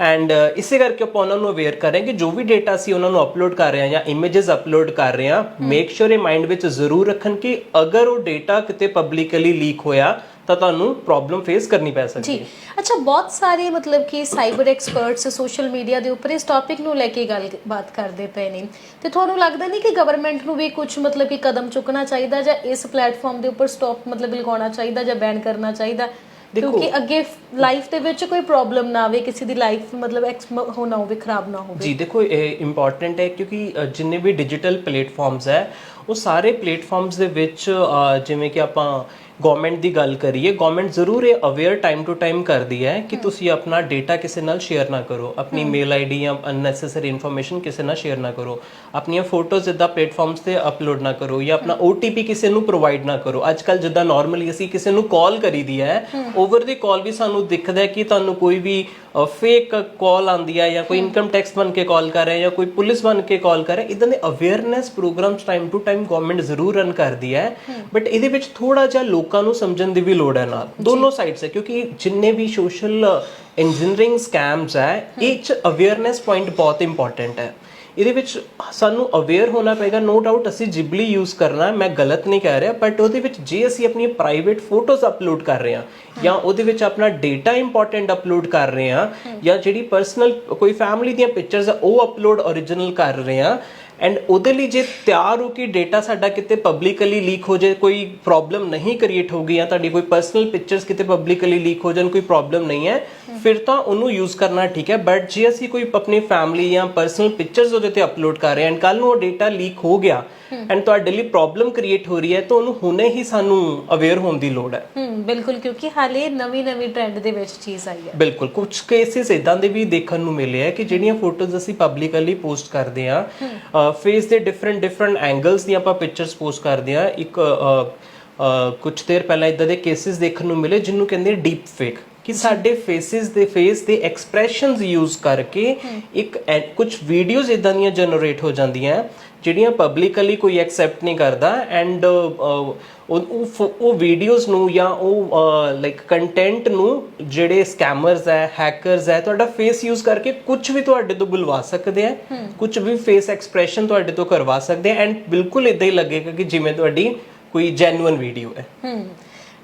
ਐਂਡ ਇਸੇ ਕਰਕੇ ਆਪਾਂ ਉਹਨਾਂ ਨੂੰ ਅਵੇਅਰ ਕਰ ਰਹੇ ਹਾਂ ਕਿ ਜੋ ਵੀ ਡੇਟਾ ਸੀ ਉਹਨਾਂ ਨੂੰ ਅਪਲੋਡ ਕਰ ਰਹੇ ਹਾਂ ਜਾਂ ਇਮੇजेस ਅਪਲੋਡ ਕਰ ਰਹੇ ਹਾਂ ਮੇਕ ਸ਼ੋਰ ਇਹ ਮਾਈਂਡ ਵਿੱਚ ਜ਼ਰੂਰ ਰੱਖਣ ਕਿ ਅਗਰ ਉਹ ਡੇਟਾ ਕਿਤੇ ਪਬਲਿਕਲੀ ਲੀਕ ਹੋਇਆ ਤਾਂ ਤੁਹਾਨੂੰ ਪ੍ਰੋਬਲਮ ਫੇਸ ਕਰਨੀ ਪੈ ਸਕਦੀ ਜੀ। ਹੈ। ਅੱਛਾ ਬਹੁਤ ਸਾਰੇ ਮਤਲਬ ਕਿ ਸਾਈਬਰ ਐਕਸਪਰਟਸ ਸੋਸ਼ਲ ਮੀਡੀਆ ਦੇ ਉੱਪਰ ਇਸ ਟੌਪਿਕ ਨੂੰ ਲੈ ਕੇ ਗੱਲਬਾਤ ਕਰਦੇ ਪਏ ਨੇ। ਤੇ ਤੁਹਾਨੂੰ ਲੱਗਦਾ ਨਹੀਂ ਕਿ ਗਵਰਨਮੈਂਟ ਨੂੰ ਵੀ ਕੁਝ ਮਤਲਬ ਕਿ ਕਦਮ ਚੁੱਕਣਾ ਚਾਹੀਦਾ ਜਾਂ ਇਸ ਪਲੇਟਫਾਰਮ ਦੇ ਉੱਪਰ ਸਟਾਪ ਮਤਲਬ ਲਗਾਉਣਾ ਚਾਹੀਦਾ ਜਾਂ ਬੈਨ ਕਰਨਾ ਚਾਹੀਦਾ? ਕਿਉਂਕਿ ਅੱਗੇ ਲਾਈਫ ਦੇ ਵਿੱਚ ਕੋਈ ਪ੍ਰੋਬਲਮ ਨਾ ਆਵੇ ਕਿਸੇ ਦੀ ਲਾਈਫ ਮਤਲਬ ਐਕਸ ਹੋਣਾ ਹੋਵੇ ਖਰਾਬ ਨਾ ਹੋਵੇ। ਜੀ ਦੇਖੋ ਇਹ ਇੰਪੋਰਟੈਂਟ ਹੈ ਕਿਉਂਕਿ ਜਿੰਨੇ ਵੀ ਡਿਜੀਟਲ ਪਲੇਟਫਾਰਮਸ ਹੈ ਉਹ ਸਾਰੇ ਪਲੇਟਫਾਰਮਸ ਦੇ ਵਿੱਚ ਜਿਵੇਂ ਕਿ ਆਪਾਂ ਗਵਰਨਮੈਂਟ ਦੀ ਗੱਲ ਕਰੀਏ ਗਵਰਨਮੈਂਟ ਜ਼ਰੂਰ ਇਹ ਅਵੇਅਰ ਟਾਈਮ ਟੂ ਟਾਈਮ ਕਰਦੀ ਹੈ ਕਿ ਤੁਸੀਂ ਆਪਣਾ ਡੇਟਾ ਕਿਸੇ ਨਾਲ ਸ਼ੇਅਰ ਨਾ ਕਰੋ। ਆਪਣੀ ਮੇਲ ਆਈਡੀ ਜਾਂ ਅਨਨੈਸੈਸਰੀ ਇਨਫੋਰਮੇਸ਼ਨ ਕਿਸੇ ਨਾਲ ਸ਼ੇਅਰ ਨਾ ਕਰੋ। ਆਪਣੀਆਂ ਫੋਟੋਜ਼ ਇਦਾਂ ਪਲੇਟਫਾਰਮਸ ਤੇ ਅਪਲੋਡ ਨਾ ਕਰੋ ਜਾਂ ਆਪਣਾ OTP ਕਿਸੇ ਨੂੰ ਪ੍ਰੋਵਾਈਡ ਨਾ ਕਰੋ। ਅੱਜ ਕੱਲ ਜਿੱਦਾਂ ਨਾਰਮਲੀ ਅਸੀਂ ਕਿਸੇ ਨੂੰ ਕਾਲ ਕਰੀਦੀ ਹੈ ਓਵਰ ਦੀ ਕਾਲ ਵੀ ਸਾਨੂੰ ਦਿਖਦਾ ਹੈ ਕਿ ਤੁਹਾਨੂੰ ਕੋਈ ਵੀ ਫੇਕ ਕਾਲ ਆਂਦੀ ਹੈ ਜਾਂ ਕੋਈ ਇਨਕਮ ਟੈਕਸ ਬਣ ਕੇ ਕਾਲ ਕਰ ਰਿਹਾ ਜਾਂ ਕੋਈ ਪੁਲਿਸ ਬਣ ਕੇ ਕਾਲ ਕਰ ਰਿਹਾ ਇਦਾਂ ਦੇ awareness programs time to time government ਜ਼ਰੂਰ ਰਨ ਕਰਦੀ ਹੈ ਬਟ ਇਹਦੇ ਵਿੱਚ ਥੋੜਾ ਜਿਹਾ ਲੋਕਾਂ ਨੂੰ ਸਮਝਣ ਦੀ ਵੀ ਲੋੜ ਹੈ ਨਾਲ। ਦੋਨੋਂ ਸਾਈਡਸ ਹੈ ਕਿਉਂਕਿ ਜਿੰਨੇ ਵੀ ਸੋਸ਼ਲ ਇੰਜੀਨੀਅਰਿੰਗ ਸਕੈਮਸ ਹੈ ਇਹ ਚ ਅਵੇਅਰਨੈਸ ਪੁਆਇੰਟ ਬਹੁਤ ਇੰਪੋਰਟੈਂਟ ਹੈ ਇਹਦੇ ਵਿੱਚ ਸਾਨੂੰ ਅਵੇਅਰ ਹੋਣਾ ਪਏਗਾ ਨੋ ਡਾਊਟ ਅਸੀਂ ਜਿਬਲੀ ਯੂਜ਼ ਕਰਨਾ ਮੈਂ ਗਲਤ ਨਹੀਂ ਕਹਿ ਰਿਹਾ ਬਟ ਉਹਦੇ ਵਿੱਚ ਜੇ ਅਸੀਂ ਆਪਣੀ ਪ੍ਰਾਈਵੇਟ ਫੋਟੋਜ਼ ਅਪਲੋਡ ਕਰ ਰਹੇ ਹਾਂ ਜਾਂ ਉਹਦੇ ਵਿੱਚ ਆਪਣਾ ਡੇਟਾ ਇੰਪੋਰਟੈਂਟ ਅਪਲੋਡ ਕਰ ਰਹੇ ਹਾਂ ਜਾਂ ਜਿਹੜੀ ਪਰਸਨਲ ਕੋਈ ਫੈਮਿਲੀ ਦੀਆਂ ਪਿਕਚਰਸ ਆ ਉਹ ਅਪਲੋਡ origignal ਕਰ ਰਹੇ ਹਾਂ ਐਂਡ ਉਹਦੇ ਲਈ ਜੇ ਤਿਆਰ ਹੋ ਕੇ ਡੇਟਾ ਸਾਡਾ ਕਿਤੇ ਪਬਲਿਕਲੀ ਲੀਕ ਹੋ ਜਾਏ ਕੋਈ ਪ੍ਰੋਬਲਮ ਨਹੀਂ ਕ੍ਰੀਏਟ ਹੋਗੀ ਜਾਂ ਤੁਹਾਡੀ ਕੋਈ ਪਰਸਨਲ ਪਿਕਚਰਸ ਕਿਤੇ ਪਬਲਿਕਲੀ ਲੀਕ ਹੋ ਜਾਣ ਕੋਈ ਪ੍ਰੋਬਲਮ ਨਹੀਂ ਹੈ ਫਿਰ ਤਾਂ ਉਹਨੂੰ ਯੂਜ਼ ਕਰਨਾ ਠੀਕ ਹੈ। ਬਟ ਜੇ ਅਸੀਂ ਕੋਈ ਆਪਣੀ ਫੈਮਿਲੀ ਜਾਂ ਪਰਸਨਲ ਪਿਕਚਰਸ ਉਹਦੇ ਤੇ ਅਪਲੋਡ ਕਰ ਰਹੇ ਹਾਂ ਐਂਡ ਕੱਲ ਨੂੰ ਉਹ ਡੇਟਾ ਲੀਕ ਹੋ ਗਿਆ ਐਂਡ ਤੁਹਾਡੇ ਲਈ ਪ੍ਰੋਬਲਮ ਕ੍ਰੀਏਟ ਹੋ ਰਹੀ ਹੈ ਤਾਂ ਉਹਨੂੰ ਹੁਣੇ ਹੀ ਸਾਨੂੰ ਅਵੇਅਰ ਹੋਣ ਦੀ ਲੋੜ ਹੈ। ਹੂੰ ਬਿਲਕੁਲ ਕਿਉਂਕਿ ਹਾਲੇ ਨਵੀਂ ਨਵੀਂ ਟ੍ਰੈਂਡ ਦੇ ਵਿੱਚ ਚੀਜ਼ ਆਈ ਹੈ। ਬਿਲਕੁਲ ਕੁਝ ਕੇਸਿਸ ਇਦਾਂ ਦੇ ਵੀ ਦੇਖਣ ਨੂੰ ਮਿਲੇ ਆ ਕਿ ਜਿਹੜੀਆਂ ਫੋਟੋਜ਼ ਅਸੀਂ ਪਬਲਿਕਲੀ ਪੋਸਟ ਕਰਦੇ ਆ ਫੇਸ ਦੇ ਡਿਫਰੈਂਟ ਡਿਫਰੈਂਟ ਐਂਗਲਸ ਦੀਆਂ ਆਪਾਂ ਪਿਕਚਰਸ ਪੋਸਟ ਕਰਦੇ ਆ ਇੱਕ ਕੁਝ ਦੇਰ ਪਹਿਲਾਂ ਇਦਾਂ ਦੇ ਕੇਸਿਸ ਦੇਖਣ ਨੂੰ ਮਿਲੇ ਜਿਹਨੂੰ ਕਹਿੰਦੇ ਡੀਪ ਫੇਕ ਕਿ ਸਾਡੇ ਫੇਸਿਸ ਦੇ ਫੇਸ ਦੇ ਐਕਸਪ੍ਰੈਸ਼ਨਸ ਯੂਜ਼ ਕਰਕੇ ਇੱਕ ਕੁਝ ਵੀਡੀਓਜ਼ ਇਦਾਂ ਦੀਆਂ ਜਨਰੇਟ ਹੋ ਜਾਂਦੀਆਂ ਜਿਹੜੀਆਂ ਪਬਲਿਕਲੀ ਕੋਈ ਐਕਸੈਪਟ ਨਹੀਂ ਕਰਦਾ। ਐਂਡ ਉਹ ਉਹ- ਵੀਡੀਓਜ਼ ਨੂੰ ਜਾਂ ਉਹ ਲਾਈਕ ਕੰਟੈਂਟ ਨੂੰ ਜਿਹੜੇ ਸਕੈਮਰਸ ਹੈ ਹੈਕਰਸ ਹੈ ਤੁਹਾਡਾ ਫੇਸ ਯੂਜ਼ ਕਰਕੇ ਕੁਝ ਵੀ ਤੁਹਾਡੇ ਤੋਂ ਬੁਲਵਾ ਸਕਦੇ ਆ ਕੁਝ ਵੀ ਫੇਸ ਐਕਸਪ੍ਰੈਸ਼ਨ ਤੁਹਾਡੇ ਤੋਂ ਕਰਵਾ ਸਕਦੇ ਐਂਡ ਬਿਲਕੁਲ ਇਦਾਂ ਹੀ ਲੱਗੇਗਾ ਕਿ ਜਿਵੇਂ ਤੁਹਾਡੀ ਕੋਈ ਜੈਨੂਇਨ ਵੀਡੀਓ ਹੈ। ਹੂੰ।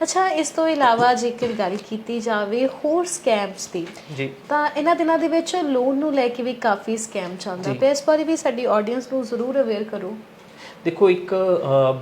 ਅੱਛਾ ਇਸ ਤੋਂ ਇਲਾਵਾ ਜੇਕਰ ਗੱਲ ਕੀਤੀ ਜਾਵੇ ਹੋਰ ਸਕੈਮਸ ਦੀ ਜੀ। ਤਾਂ ਇਹਨਾਂ ਦਿਨਾਂ ਦੇ ਵਿੱਚ ਲੋਨ ਨੂੰ ਲੈ ਕੇ ਵੀ ਕਾਫੀ ਸਕੈਮ ਚੱਲਦਾ ਪਿਆ। ਇਸ ਬਾਰੇ ਵੀ ਸਾਡੀ ਆਡੀਅנס ਨੂੰ ਜ਼ਰੂਰ ਅਵੇਅਰ ਕਰੋ। ਦੇਖੋ ਇੱਕ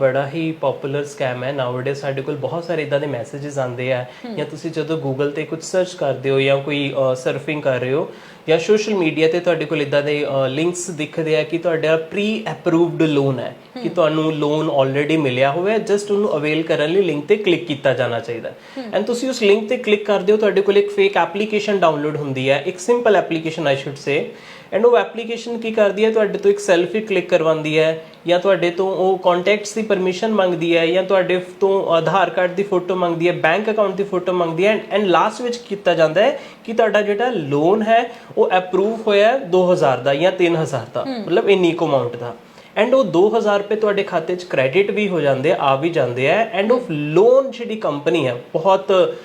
ਬੜਾ ਹੀ ਪਪੂਲਰ ਸਕੈਮ ਹੈ ਨਾਊਡੇ ਸਾਡੇ ਕੋਲ ਬਹੁਤ ਸਾਰੇ ਇਦਾਂ ਦੇ ਮੈਸੇजेस ਆਉਂਦੇ ਆ ਜਾਂ ਤੁਸੀਂ ਜਦੋਂ ਗੂਗਲ ਤੇ ਕੁਝ ਸਰਚ ਕਰਦੇ ਹੋ ਜਾਂ ਕੋਈ ਸਰਫਿੰਗ ਕਰ ਰਹੇ ਹੋ ਜਾਂ ਸੋਸ਼ਲ ਮੀਡੀਆ ਤੇ ਤੁਹਾਡੇ ਕੋਲ ਇਦਾਂ ਦੇ ਲਿੰਕਸ ਦਿਖਦੇ ਆ ਕਿ ਤੁਹਾਡਾ ਪ੍ਰੀ ਅਪਰੂਵਡ ਲੋਨ ਹੈ। ਕਿ ਤੁਹਾਨੂੰ ਲੋਨ ਆਲਰੇਡੀ ਮਿਲਿਆ ਹੋਇਆ ਜਸਟ ਉਹਨੂੰ ਅਵੇਲ ਕਰਨ ਲਈ ਲਿੰਕ ਤੇ ਕਲਿੱਕ ਕੀਤਾ ਜਾਣਾ ਚਾਹੀਦਾ। ਐਂਡ ਤੁਸੀਂ ਉਸ ਲਿੰਕ ਤੇ ਕਲਿੱਕ ਕਰਦੇ ਹੋ ਤੁਹਾਡੇ ਕੋਲ ਇੱਕ ਫੇਕ ਐਪਲੀਕੇਸ਼ਨ ਡਾਊਨਲੋਡ ਹੁੰਦੀ ਹੈ। ਇੱਕ simple application I should say and ਉਹ ਐਪਲੀਕੇਸ਼ਨ ਕੀ ਕਰਦੀ ਹੈ? ਤੁਹਾਡੇ ਤੋਂ ਇੱਕ ਸੈਲਫੀ ਕਲਿੱਕ ਕਰਵਾਉਂਦੀ ਹੈ ਜਾਂ ਤੁਹਾਡੇ ਤੋਂ ਉਹ ਕੰਟੈਕਟਸ ਦੀ ਪਰਮਿਸ਼ਨ ਮੰਗਦੀ ਹੈ ਜਾਂ ਤੁਹਾਡੇ ਤੋਂ ਆਧਾਰ ਕਾਰਡ ਦੀ ਫੋਟੋ ਮੰਗਦੀ ਹੈ ਬੈਂਕ ਅਕਾਊਂਟ ਦੀ ਫੋਟੋ ਮੰਗਦੀ ਹੈ ਐਂਡ ਲਾਸਟ ਵਿੱਚ ਕੀਤਾ ਜਾਂਦਾ ਹੈ ਕਿ ਤੁਹਾਡਾ ਜਿਹੜਾ ਲੋਨ ਹੈ ਉਹ ਅਪਰੂਵ ਹੋਇਆ ਹੈ 2000 ਦਾ ਜਾਂ 3000 ਦਾ ਮਤਲਬ ਇੰਨੀ ਕੁ ਅਮਾਉਂਟ ਦਾ। ਐਂਡ ਉਹ 2000 ਰੁਪਏ ਤੁਹਾਡੇ ਖਾਤੇ 'ਚ ਕ੍ਰੈਡਿਟ ਵੀ ਹੋ ਜਾਂਦੇ ਆ ਆ ਵੀ ਜਾਂਦੇ ਆ। ਐਂਡ ਉਹ ਲੋਨ ਜਿਹੜੀ ਕੰਪਨੀ ਹੈ ਬਹੁਤ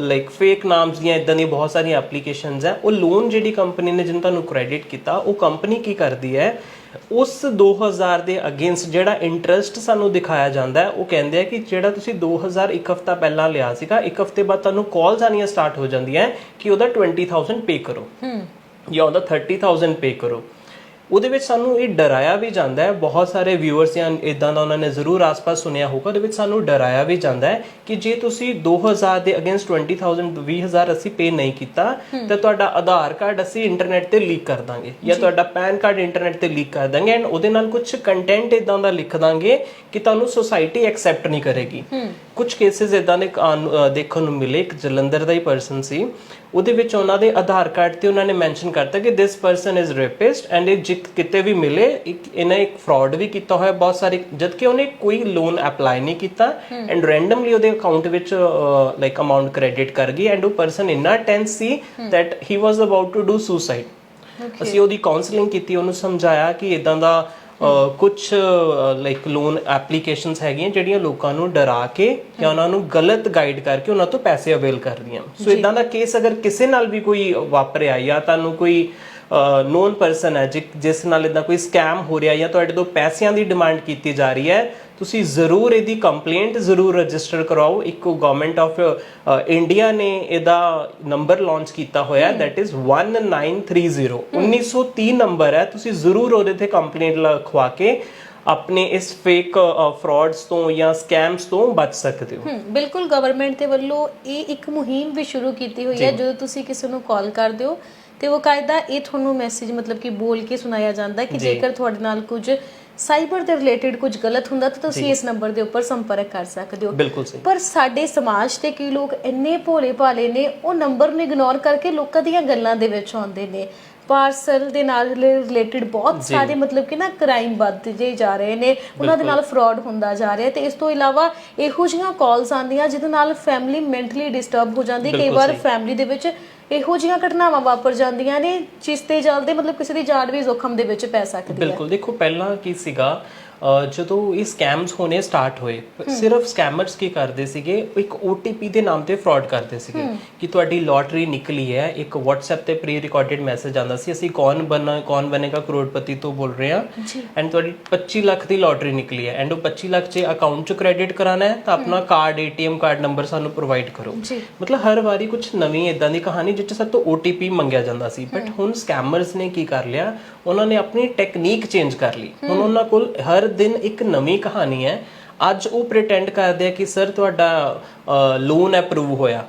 ਲਾਈਕ ਫੇਕ ਨਾਮਸ ਦੀਆਂ ਇਦਾਂ ਦੀਆਂ ਬਹੁਤ ਸਾਰੀਆਂ ਐਪਲੀਕੇਸ਼ਨਸ ਹੈ। ਉਹ ਲੋਨ ਜਿਹੜੀ ਕੰਪਨੀ ਨੇ ਜਿਹਨੂੰ ਤੁਹਾਨੂੰ ਕ੍ਰੈਡਿਟ ਕੀਤਾ ਉਹ ਕੰਪਨੀ ਕੀ ਕਰਦੀ ਹੈ? ਉਸ 2000 ਦੇ ਅਗੇਂਸਟ ਜਿਹੜਾ ਇੰਟਰਸਟ ਸਾਨੂੰ ਦਿਖਾਇਆ ਜਾਂਦਾ ਹੈ ਉਹ ਕਹਿੰਦੇ ਆ ਕਿ ਜਿਹੜਾ ਤੁਸੀਂ 2000 ਇੱਕ ਹਫਤਾ ਪਹਿਲਾਂ ਲਿਆ ਸੀਗਾ ਇੱਕ ਹਫ਼ਤੇ ਬਾਅਦ ਤੁਹਾਨੂੰ ਕਾਲਸ ਆਣੀਆਂ ਸਟਾਰਟ ਹੋ ਜਾਂਦੀਆਂ ਕਿ ਉਹਦਾ 20000 ਪੇ ਕਰੋ ਹੂੰ। ਜਾਂ ਉਹਦਾ 30000 ਪੇ ਕਰੋ। ਉਹਦੇ ਵਿੱਚ ਸਾਨੂੰ ਇਹ ਡਰਾਇਆ ਵੀ ਜਾਂਦਾ ਹੈ। ਬਹੁਤ ਸਾਰੇ ਵਿਊਅਰਸ ਜਾਂ ਇਦਾਂ ਦਾ ਉਹਨਾਂ ਨੇ ਜ਼ਰੂਰ ਆਸ-ਪਾਸ ਸੁਣਿਆ ਹੋਊਗਾ। ਉਹਦੇ ਵਿੱਚ ਸਾਨੂੰ ਡਰਾਇਆ ਵੀ ਜਾਂਦਾ ਹੈ ਕਿ ਜੇ ਤੁਸੀਂ 2000 ਦੇ ਅਗੇਂਸਟ 20000 20000 ਅਸੀਂ ਪੇ ਨਹੀਂ ਕੀਤਾ ਤਾਂ ਤੁਹਾਡਾ ਆਧਾਰ ਕਾਰਡ ਅਸੀਂ ਇੰਟਰਨੈਟ ਤੇ ਲੀਕ ਕਰ ਦਾਂਗੇ ਜਾਂ ਤੁਹਾਡਾ ਪੈਨ ਕਾਰਡ ਇੰਟਰਨੈਟ ਤੇ ਲੀਕ ਕਰ ਦਾਂਗੇ ਐਂਡ ਉਹਦੇ ਨਾਲ ਕੁਝ ਕੰਟੈਂਟ ਇਦਾਂ ਦਾ ਲਿਖ ਦਾਂਗੇ ਕਿ ਤੁਹਾਨੂੰ ਸੋਸਾਇਟੀ ਐਕਸੈਪਟ ਨਹੀਂ ਕਰੇਗੀ। ਕੁਝ ਕੇਸਿਸ ਇਦਾਂ ਦੇ ਅ, ਦੇਖਣ ਨੂੰ ਮਿਲੇ। ਇੱਕ ਜਲੰਧਰ ਦਾ ਹੀ ਪਰਸਨ ਸੀ। ਉਹਦੇ ਵਿੱਚ ਉਹਨਾਂ ਦੇ ਆਧਾਰ ਕਾਰਡ ਤੇ ਉਹਨਾਂ ਨੇ ਮੈਂਸ਼ਨ ਕਰਤਾ ਕਿ this person is rapist and ਇਹ ਜਿ- ਕਿਤੇ ਵੀ ਮਿਲੇ ਇੱਕ- ਇਹਨੇ ਇੱਕ ਫਰਾਡ ਵੀ ਕੀਤਾ ਹੋਇਆ ਬਹੁਤ ਸਾਰੇ ਜਦਕਿ ਉਹਨੇ ਕੋਈ ਲੋਨ ਅਪਲਾਈ ਨਹੀਂ ਕੀਤਾ ਐਂਡ ਰੈਂਡਮਲੀ ਉਹਦੇ ਅਕਾਊਂਟ ਵਿੱਚ ਲਾਈਕ ਅਮਾਉਂਟ ਕ੍ਰੈਡਿਟ ਕਰ ਗਈ ਐਂਡ ਉਹ ਪਰਸਨ ਇੰਨਾ ਟੈਂਸ ਸੀ that he was about to do suicide ਅਸੀਂ ਉਹਦੀ ਕਾਉਂਸਲਿੰਗ ਕੀਤੀ ਉਹਨੂੰ ਸਮਝਾਇਆ ਕਿ ਇਦਾਂ ਦਾ ਕੁਝ ਲਾਈਕ ਲੋਨ ਐਪਲੀਕੇਸ਼ਨਸ ਹੈਗੀਆਂ ਜਿਹੜੀਆਂ ਲੋਕਾਂ ਨੂੰ ਡਰਾ ਕੇ ਜਾਂ ਉਹਨਾਂ ਨੂੰ ਗਲਤ ਗਾਈਡ ਕਰਕੇ ਉਹਨਾਂ ਤੋਂ ਪੈਸੇ ਅਵੇਲ ਕਰਦੀਆਂ। ਸੋ ਇਦਾਂ ਦਾ ਕੇਸ ਅਗਰ ਕਿਸੇ ਨਾਲ ਵੀ ਕੋਈ ਵਾਪਰਿਆ ਜਾਂ ਤੁਹਾਨੂੰ ਕੋਈ ਨੋਨ ਪਰਸਨ ਹੈ ਜਿਸ ਨਾਲ ਇਦਾਂ ਕੋਈ ਸਕੈਮ ਹੋ ਰਿਹਾ ਜਾਂ ਤੁਹਾਡੇ ਤੋਂ ਪੈਸਿਆਂ ਦੀ ਡਿਮਾਂਡ ਕੀਤੀ ਜਾ ਰਹੀ ਹੈ ਤੁਸੀਂ ਜ਼ਰੂਰ ਇਹਦੀ ਕੰਪਲੇਂਟ ਜ਼ਰੂਰ ਰਜਿਸਟਰ ਕਰਾਓ। ਇੱਕ ਗਵਰਨਮੈਂਟ ਆਫ ਇੰਡੀਆ ਨੇ ਇਹਦਾ ਨੰਬਰ ਲਾਂਚ ਕੀਤਾ ਹੋਇਆ। ਦੈਟ ਇਜ਼ 1930 1930 ਨੰਬਰ ਹੈ। ਤੁਸੀਂ ਜ਼ਰੂਰ ਉਹਦੇ ਤੇ ਕੰਪਲੇਂਟ ਲਿਖਵਾ ਕੇ ਆਪਣੇ ਇਸ ਫੇਕ ਫਰਾਡਸ ਤੋਂ ਜਾਂ ਸਕੈਮਸ ਤੋਂ ਬਚ ਸਕਦੇ ਹੋ। ਬਿਲਕੁਲ ਗਵਰਨਮੈਂਟ ਦੇ ਵੱਲੋਂ ਇਹ ਇੱਕ ਮੁਹਿੰਮ ਵੀ ਸ਼ੁਰੂ ਕੀਤੀ ਹੋਈ ਹੈ। ਜਦੋਂ ਤੁਸੀਂ ਕਿਸੇ ਨੂੰ ਕਾਲ ਕਰਦੇ ਹੋ ਤੇ ਉਹ ਕਾਇਦਾ ਇਹ ਤੁਹਾਨੂੰ ਮੈਸੇਜ ਮਤਲਬ ਕਿ ਬੋਲ ਕੇ ਸੁਣਾਇਆ ਜਾਂਦਾ ਕਿ। ਜੇਕਰ ਤੁਹਾਡੇ ਨਾਲ ਕੁਝ ਸਾਈਬਰ ਦੇ ਰਿਲੇਟਡ ਕੁਝ ਗਲਤ ਹੁੰਦਾ ਤਾਂ ਤੁਸੀਂ ਇਸ ਨੰਬਰ ਦੇ ਉੱਪਰ ਸੰਪਰਕ ਕਰ ਸਕਦੇ ਹੋ। ਬਿਲਕੁਲ ਸਹੀ। ਪਰ ਸਾਡੇ ਸਮਾਜ ਤੇ ਕਈ ਲੋਕ ਇੰਨੇ ਭੋਲੇ ਭਾਲੇ ਨੇ ਉਹ ਨੰਬਰ ਨੂੰ ਇਗਨੋਰ ਕਰਕੇ ਲੋਕਾਂ ਦੀਆਂ ਗੱਲਾਂ ਦੇ ਵਿੱਚ ਆਉਂਦੇ ਨੇ। ਪਾਰਸਲ ਦੇ ਨਾਲ ਰਿਲੇਟਡ ਬਹੁਤ ਸਾਰੇ ਮਤਲਬ ਕਿ ਨਾ ਕ੍ਰਾਈਮ ਵੱਧਦੇ ਜਾ ਰਹੇ ਨੇ ਉਹਨਾਂ ਦੇ ਨਾਲ ਫਰਾਡ ਹੁੰਦਾ ਜਾ ਰਿਹਾ ਤੇ ਇਸ ਤੋਂ ਇਲਾਵਾ ਇਹੋ ਜਿਹੀਆਂ ਕਾਲਸ ਆਉਂਦੀਆਂ ਜਿਹਦੇ ਨਾਲ ਫੈਮਿਲੀ ਮੈਂਟਲੀ ਡਿਸਟਰਬ ਹੋ ਜਾਂਦੀ ਕਈ ਵਾਰ। ਫੈਮਿਲੀ ਦੇ ਵਿੱਚ ਇਹੋ ਜਿਹੀਆਂ ਘਟਨਾਵਾਂ ਵਾਪਰ ਜਾਂਦੀਆਂ ਨੇ ਜਿਸ ਤੇ ਚੱਲਦੇ ਮਤਲਬ ਕਿਸੇ ਦੀ ਜਾਨ ਵੀ ਜ਼ੋਖਮ ਦੇ ਵਿੱਚ ਪੈ ਸਕਦੀ ਹੈ। ਬਿਲਕੁਲ, ਦੇਖੋ, ਪਹਿਲਾਂ ਕੀ ਸੀਗਾ ਜਦੋਂ ਇਹ ਸਕੈਮਸ ਹੋਣੇ ਸਟਾਰਟ ਹੋਏ ਸਿਰਫ ਸਕੈਮਰਸ ਕੀ ਕਰਦੇ ਸੀਗੇ ਇੱਕ OTP ਦੇ ਨਾਮ ਤੇ ਫਰਾਡ ਕਰਦੇ ਸੀਗੇ ਕਿ ਤੁਹਾਡੀ ਲੋਟਰੀ ਨਿਕਲੀ ਹੈ ਇੱਕ WhatsApp ਤੇ ਪ੍ਰੀ ਰਿਕਾਰਡਡ ਮੈਸੇਜ ਆਉਂਦਾ ਸੀ ਅਸੀਂ ਕੌਣ ਬਣਾ ਕੌਣ ਬਣੇਗਾ ਕਰੋੜਪਤੀ ਤੋਂ ਬੋਲ ਰਹੇ ਹਾਂ। ਐਂਡ ਤੁਹਾਡੀ 25 ਲੱਖ ਦੀ ਲੋਟਰੀ ਨਿਕਲੀ ਹੈ। ਐਂਡ ਉਹ 25 ਲੱਖ ਜੇ ਅਕਾਊਂਟ ਚ ਕ੍ਰੈਡਿਟ ਕਰਾਣਾ ਹੈ ਤਾਂ ਆਪਣਾ ਕਾਰਡ ATM ਕਾਰਡ ਨੰਬਰ ਸਾਨੂੰ ਪ੍ਰੋਵਾਈਡ ਕਰੋ। ਮਤਲਬ ਹਰ ਵਾਰੀ ਕੁਝ ਨਵੀਂ ਇਦਾਂ ਦੀ ਕਹਾਣੀ ਜਿੱਚ ਸਭ ਤੋਂ OTP ਮੰਗਿਆ ਜਾਂਦਾ ਸੀ। ਬਟ ਹੁਣ ਸਕੈਮਰਸ ਨੇ ਕੀ ਕਰ ਲਿਆ ਉਹਨਾਂ ਨੇ ਆਪਣੀ ਟੈਕਨੀਕ ਚੇਂਜ ਕਰ ਲਈ। ਹੁਣ ਉਹਨਾਂ ਕੋਲ ਹਰ ਦਿਨ ਇੱਕ ਨਵੀਂ ਕਹਾਣੀ ਹੈ ਅੱਜ ਉਹ ਪ੍ਰੀਟੈਂਡ ਕਰਦੇ ਆ ਕਿ ਸਰ ਤੁਹਾਡਾ ਲੋਨ ਅਪਰੂਵ ਹੋਇਆ।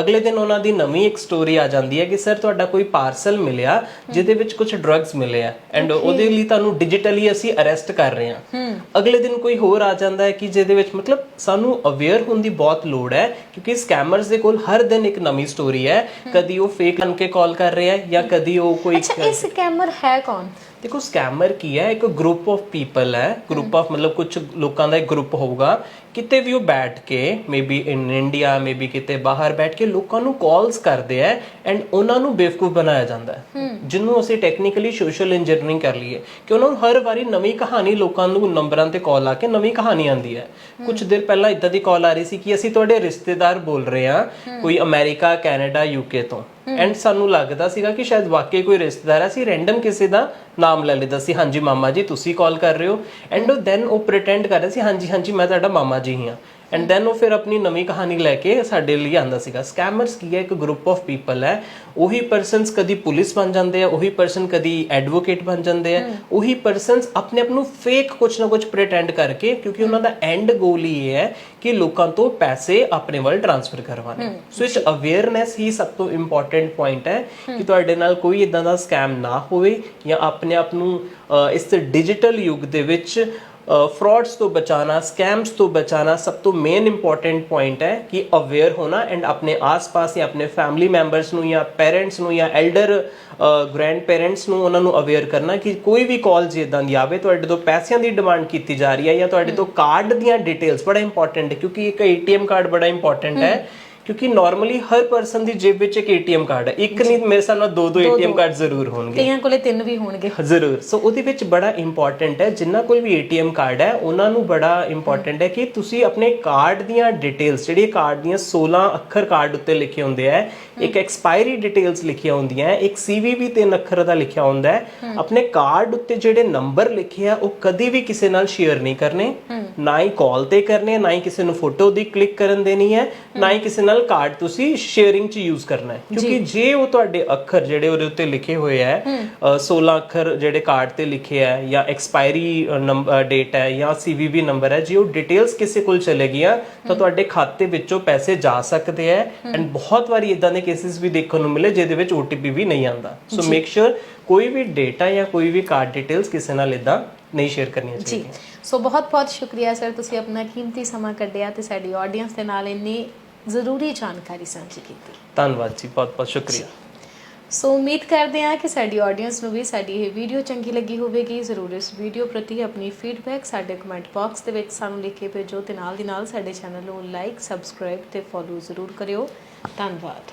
ਅਗਲੇ ਦਿਨ ਉਹਨਾਂ ਦੀ ਨਵੀਂ ਇੱਕ ਸਟੋਰੀ ਆ ਜਾਂਦੀ ਹੈ ਕਿ ਸਰ ਤੁਹਾਡਾ ਕੋਈ ਪਾਰਸਲ ਮਿਲਿਆ ਜਿਹਦੇ ਵਿੱਚ ਕੁਝ ਡਰੱਗਸ ਮਿਲੇ ਆ। ਐਂਡ ਉਹਦੇ ਲਈ ਤੁਹਾਨੂੰ ਡਿਜੀਟਲੀ ਅਸੀਂ ਅਰੈਸਟ ਕਰ ਰਹੇ ਹਾਂ। ਅਗਲੇ ਦਿਨ ਕੋਈ ਹੋਰ ਆ ਜਾਂਦਾ ਹੈ ਕਿ ਜਿਹਦੇ ਵਿੱਚ ਮਤਲਬ ਸਾਨੂੰ ਅਵੇਅਰ ਹੋਣ ਦੀ ਬਹੁਤ ਲੋੜ ਹੈ ਕਿਉਂਕਿ ਸਕੈਮਰਸ ਦੇ ਕੋਲ ਹਰ ਦਿਨ ਇੱਕ ਨਵੀਂ ਸਟੋਰੀ ਹੈ। ਕਦੀ ਉਹ ਫੇਕ ਬਣ ਕੇ ਕਾਲ ਕਰ ਰਿਹਾ ਹੈ ਜਾਂ ਕਦੀ ਉਹ ਕੋਈ ਅੱਛਾ ਇਹ ਸਕੈਮਰ ਹੈ ਕੌਣ? ਦੇਖੋ ਸਕੈਮਰ ਕੀ ਹੈ? ਇੱਕ ਗਰੁੱਪ ਆਫ ਪੀਪਲ ਹੈ। ਗਰੁੱਪ ਆਫ ਮਤਲਬ ਕੁਝ ਲੋਕਾਂ ਦਾ ਇੱਕ ਗਰੁੱਪ ਹੋਊਗਾ। ਕਿਤੇ ਵੀ ਉਹ ਬੈਠ ਕੇ ਮੇਬੀ ਇਨ ਇੰਡੀਆ ਮੇਬੀ ਕਿਤੇ ਬਾਹਰ ਬੈਠ ਕੇ ਲੋਕਾਂ ਨੂੰ ਕਾਲਸ ਕਰਦੇ ਆ ਐਂਡ ਉਹਨਾਂ ਨੂੰ ਬੇਵਕੂਫ ਬਣਾਇਆ ਜਾਂਦਾ ਹੈ। ਜਿਹਨੂੰ ਅਸੀਂ ਟੈਕਨੀਕਲੀ ਸੋਸ਼ਲ ਇੰਜੀਨੀਅਰਿੰਗ ਕਰ ਲਈਏ ਕਿ ਉਹਨਾਂ ਨੂੰ ਹਰ ਵਾਰੀ ਨਵੀਂ ਕਹਾਣੀ ਲੋਕਾਂ ਨੂੰ ਨੰਬਰਾਂ ਤੇ ਕਾਲ ਆ ਕੇ ਨਵੀਂ ਕਹਾਣੀ ਆਉਂਦੀ ਹੈ। ਕੁਝ ਦਿਨ ਪਹਿਲਾਂ ਇਦਾਂ ਦੀ ਕਾਲ ਆ ਰਹੀ ਸੀ ਕਿ ਅਸੀਂ ਤੁਹਾਡੇ ਰਿਸ਼ਤੇਦਾਰ ਬੋਲ ਰਹੇ ਹਾਂ ਕੋਈ ਅਮਰੀਕਾ ਕੈਨੇਡਾ ਯੂਕੇ ਤੋਂ। ਐਂਡ ਸਾਨੂੰ ਲੱਗਦਾ ਸੀਗਾ ਕਿ ਸ਼ਾਇਦ ਵਾਕਈ ਕੋਈ ਰਿਸ਼ਤੇਦਾਰ ਹੈ ਅਸੀਂ ਰੈਂਡਮ ਕਿਸੇ ਦਾ ਨਾਮ ਲੈ ਲਿੱਤਾ ਸੀ ਹਾਂਜੀ ਮਾਮਾ ਜੀ ਤੁਸੀਂ ਕਾਲ ਕਰ ਰਹੇ ਹੋ। ਐਂਡ ਦੈਨ ਉਹ ਪ੍ਰੀਟੈਂਡ ਕਰ ਰਿਹਾ ਸੀ ਹਾਂਜੀ ਹਾਂਜੀ ਮੈਂ ਤੁਹਾਡਾ ਮਾਮਾ ਜੀ ਹੀ ਹਾਂ ਐਂਡ ਦੈਨ ਉਹ ਫਿਰ ਆਪਣੀ ਨਵੀਂ ਕਹਾਣੀ ਲੈ ਕੇ ਸਾਡੇ ਲਈ ਆਂਦਾ ਸੀਗਾ। ਸਕੈਮਰਸ ਕੀ ਹੈ? ਇੱਕ ਗਰੁੱਪ ਆਫ ਪੀਪਲ ਹੈ। ਉਹੀ ਪਰਸਨਸ ਕਦੀ ਪੁਲਿਸ ਬਣ ਜਾਂਦੇ ਆ ਉਹੀ ਪਰਸਨ ਕਦੀ ਐਡਵੋਕੇਟ ਬਣ ਜਾਂਦੇ ਆ। ਉਹੀ ਪਰਸਨਸ ਆਪਣੇ ਆਪ ਨੂੰ ਫੇਕ ਕੁਝ ਨਾ ਕੁਝ ਪ੍ਰੀਟੈਂਡ ਕਰਕੇ ਕਿਉਂਕਿ ਉਹਨਾਂ ਦਾ ਐਂਡ ਗੋਲ ਹੀ ਇਹ ਹੈ ਕਿ ਲੋਕਾਂ ਤੋਂ ਪੈਸੇ ਆਪਣੇ ਵੱਲ ਟ੍ਰਾਂਸਫਰ ਕਰਵਾਉਣੇ। ਸੋ ਇਸ ਅਵੇਅਰਨੈਸ ਹੀ ਸਭ ਤੋਂ ਇੰਪੋਰਟੈਂਟ ਪੁਆਇੰਟ ਹੈ ਕਿ ਤੁਹਾਡੇ ਨਾਲ ਕੋਈ ਇਦਾਂ ਦਾ ਸਕੈਮ ਨਾ ਹੋਵੇ ਜਾਂ ਆਪਣੇ ਆਪ ਨੂੰ ਇਸ ਡਿਜੀਟਲ ਯੁੱਗ ਦੇ ਵਿੱਚ ਫਰਾਡਸ ਤੋਂ ਬਚਾਣਾ ਸਕੈਮਸ ਤੋਂ ਬਚਾਣਾ ਸਭ ਤੋਂ ਮੇਨ ਇੰਪੋਰਟੈਂਟ ਪੁਆਇੰਟ ਹੈ ਕਿ ਅਵੇਅਰ ਹੋਣਾ ਐਂਡ ਆਪਣੇ ਆਸ-ਪਾਸ ਜਾਂ ਆਪਣੇ ਫੈਮਿਲੀ ਮੈਂਬਰਸ ਨੂੰ ਜਾਂ ਪੇਰੈਂਟਸ ਨੂੰ ਜਾਂ ਐਲਡਰ ਗ੍ਰੈਂਡ ਪੇਰੈਂਟਸ ਨੂੰ ਉਹਨਾਂ ਨੂੰ ਅਵੇਅਰ ਕਰਨਾ ਕਿ ਕੋਈ ਵੀ ਕਾਲ ਜੇ ਇਦਾਂ ਦੀ ਆਵੇ ਤੁਹਾਡੇ ਤੋਂ ਪੈਸਿਆਂ ਦੀ ਡਿਮਾਂਡ ਕੀਤੀ ਜਾ ਰਹੀ ਹੈ ਜਾਂ ਤੁਹਾਡੇ ਤੋਂ ਕਾਰਡ ਦੀਆਂ ਡਿਟੇਲਸ ਬੜਾ ਇੰਪੋਰਟੈਂਟ ਹੈ ਕਿਉਂਕਿ ਇੱਕ ਏਟੀਐਮ ਕਾਰਡ ਬੜਾ ਇੰਪੋਰਟੈਂਟ ਹੈ। ਕਿਉਂਕਿ ਨਾਰਮਲੀ ਹਰ ਪਰਸਨ ਦੀ ਜੇਬ ਵਿੱਚ ਇੱਕ ਏਟੀਐਮ ਕਾਰਡ ਹੈ। ਇੱਕ ਨਹੀਂ ਮੇਰੇ ਸਾਹਮਣੇ ਦੋ ਦੋ ਏਟੀਐਮ ਕਾਰਡ ਜ਼ਰੂਰ ਹੋਣਗੇ। ਕਈਆਂ ਕੋਲੇ ਤਿੰਨ ਵੀ ਹੋਣਗੇ। ਜ਼ਰੂਰ। ਸੋ ਉਹਦੇ ਵਿੱਚ ਬੜਾ ਇੰਪੋਰਟੈਂਟ ਹੈ ਜਿੰਨਾ ਕੋਲ ਵੀ ਏਟੀਐਮ ਕਾਰਡ ਹੈ ਉਹਨਾਂ ਨੂੰ ਬੜਾ ਇੰਪੋਰਟੈਂਟ ਹੈ ਕਿ ਤੁਸੀਂ ਆਪਣੇ ਕਾਰਡ ਦੀਆਂ ਡਿਟੇਲਸ ਜਿਹੜੀ ਕਾਰਡ ਦੀਆਂ 16 ਅੱਖਰ ਕਾਰਡ ਉੱਤੇ ਲਿਖੇ ਹੁੰਦੇ ਆ ਇੱਕ ਐਕਸਪਾਇਰੀ ਡਿਟੇਲਸ ਲਿਖੀਆਂ ਹੁੰਦੀਆਂ ਇੱਕ ਸੀਵੀਵੀ ਤਿੰਨ ਅੱਖਰ ਦਾ ਲਿਖਿਆ ਹੁੰਦਾ ਹੈ। ਆਪਣੇ ਕਾਰਡ ਉੱਤੇ ਜਿਹੜੇ ਨੰਬਰ ਲਿਖੇ ਆ ਉਹ ਕਦੀ ਵੀ ਕਿਸੇ ਨਾਲ ਸ਼ੇਅਰ ਨਹੀਂ ਕਰਨੇ। ਨਾ ਹੀ ਕਾਲ ਤੇ ਕਰਨੇ ਨਾ ਹੀ ਕਿਸੇ ਨੂੰ ਫੋਟੋ ਦੀ ਕਲਿੱਕ ਕਰਨ ਦੇਣੀ ਹੈ। ਨਾ ਹੀ ਕਿਸੇ ਨਾਲ ਕਾਰਡ ਤੁਸੀਂ ਸ਼ੇਅਰਿੰਗ 'ਚ ਯੂਜ਼ ਕਰਨਾ ਹੈ। ਕਿਉਂਕਿ ਜੇ। ਉਹ ਤੁਹਾਡੇ ਅੱਖਰ ਜਿਹੜੇ ਉਹਦੇ ਉੱਤੇ ਲਿਖੇ ਹੋਏ ਅ, 16 ਅੱਖਰ ਜਿਹੜੇ ਕਾਰਡ ਤੇ ਲਿਖੇ ਆ ਜਾਂ ਐਕਸਪਾਇਰੀ ਨੰਬਰ ਡੇਟ ਹੈ ਜਾਂ ਸੀਵੀਵੀ ਨੰਬਰ ਹੈ ਜੇ ਉਹ ਡਿਟੇਲਸ ਕਿਸੇ ਕੋਲ ਚਲੇ ਗਈਆਂ ਤਾਂ ਤੁਹਾਡੇ ਖਾਤੇ ਵਿੱਚੋਂ ਪੈਸੇ ਜਾ ਸਕਦੇ ਆ ਐਂਡ ਬਹੁਤ ਵਾਰੀ ਇਦਾਂ ਦੇ ਕੇਸਿਸ ਵੀ ਦੇਖਣ ਨੂੰ ਮਿਲੇ ਜਿਹਦੇ ਵਿੱਚ OTP ਵੀ ਨਹੀਂ ਆਉਂਦਾ। ਸੋ ਮੇਕ ਸ਼ੋਰ ਕੋਈ ਵੀ ਡੇਟਾ ਜਾਂ ਕੋਈ ਵੀ ਕਾਰਡ ਡਿਟੇਲਸ ਕਿਸੇ ਨਾਲ ਇਦਾਂ ਨਹੀਂ ਸ਼ੇਅਰ ਕਰਨੀਆਂ ਚਾਹੀਦੀਆਂ। ਸੋ ਬਹੁਤ ਬਹੁਤ ਸ਼ੁਕਰੀਆ ਸਰ ਤੁਸੀਂ ਆਪਣਾ ਕੀਮਤੀ ਸਮਾਂ ਕੱਢਿਆ ਤੇ ਸਾਡੀ ਆਡੀਅנס ਦੇ ਨਾਲ ਇੰਨੀ ਜ਼ਰੂਰੀ ਜਾਣਕਾਰੀ ਸਾਂਝੀ ਕੀਤੀ। ਧੰਨਵਾਦ ਜੀ ਬਹੁਤ ਬਹੁਤ ਸ਼ੁਕਰੀਆ। ਸੋ ਉਮੀਦ ਕਰਦੇ ਹਾਂ ਕਿ ਸਾਡੀ ਆਡੀਅנס ਨੂੰ ਵੀ ਸਾਡੀ ਇਹ ਵੀਡੀਓ ਚੰਗੀ ਲੱਗੀ ਹੋਵੇਗੀ। ਜ਼ਰੂਰ ਇਸ ਵੀਡੀਓ ਪ੍ਰਤੀ ਆਪਣੀ ਫੀਡਬੈਕ ਸਾਡੇ ਕਮੈਂਟ ਬਾਕਸ ਦੇ ਵਿੱਚ ਸਾਨੂੰ ਲਿਖ ਕੇ ਭੇਜੋ ਤੇ ਨਾਲ ਦੀ ਨਾਲ ਸਾਡੇ ਚੈਨਲ ਨੂੰ ਲਾਈਕ ਸਬਸਕ੍ਰਾਈਬ ਤੇ ਫੋਲੋ ਜ਼ਰੂਰ ਕਰਿਓ। ਧੰਨਵਾਦ।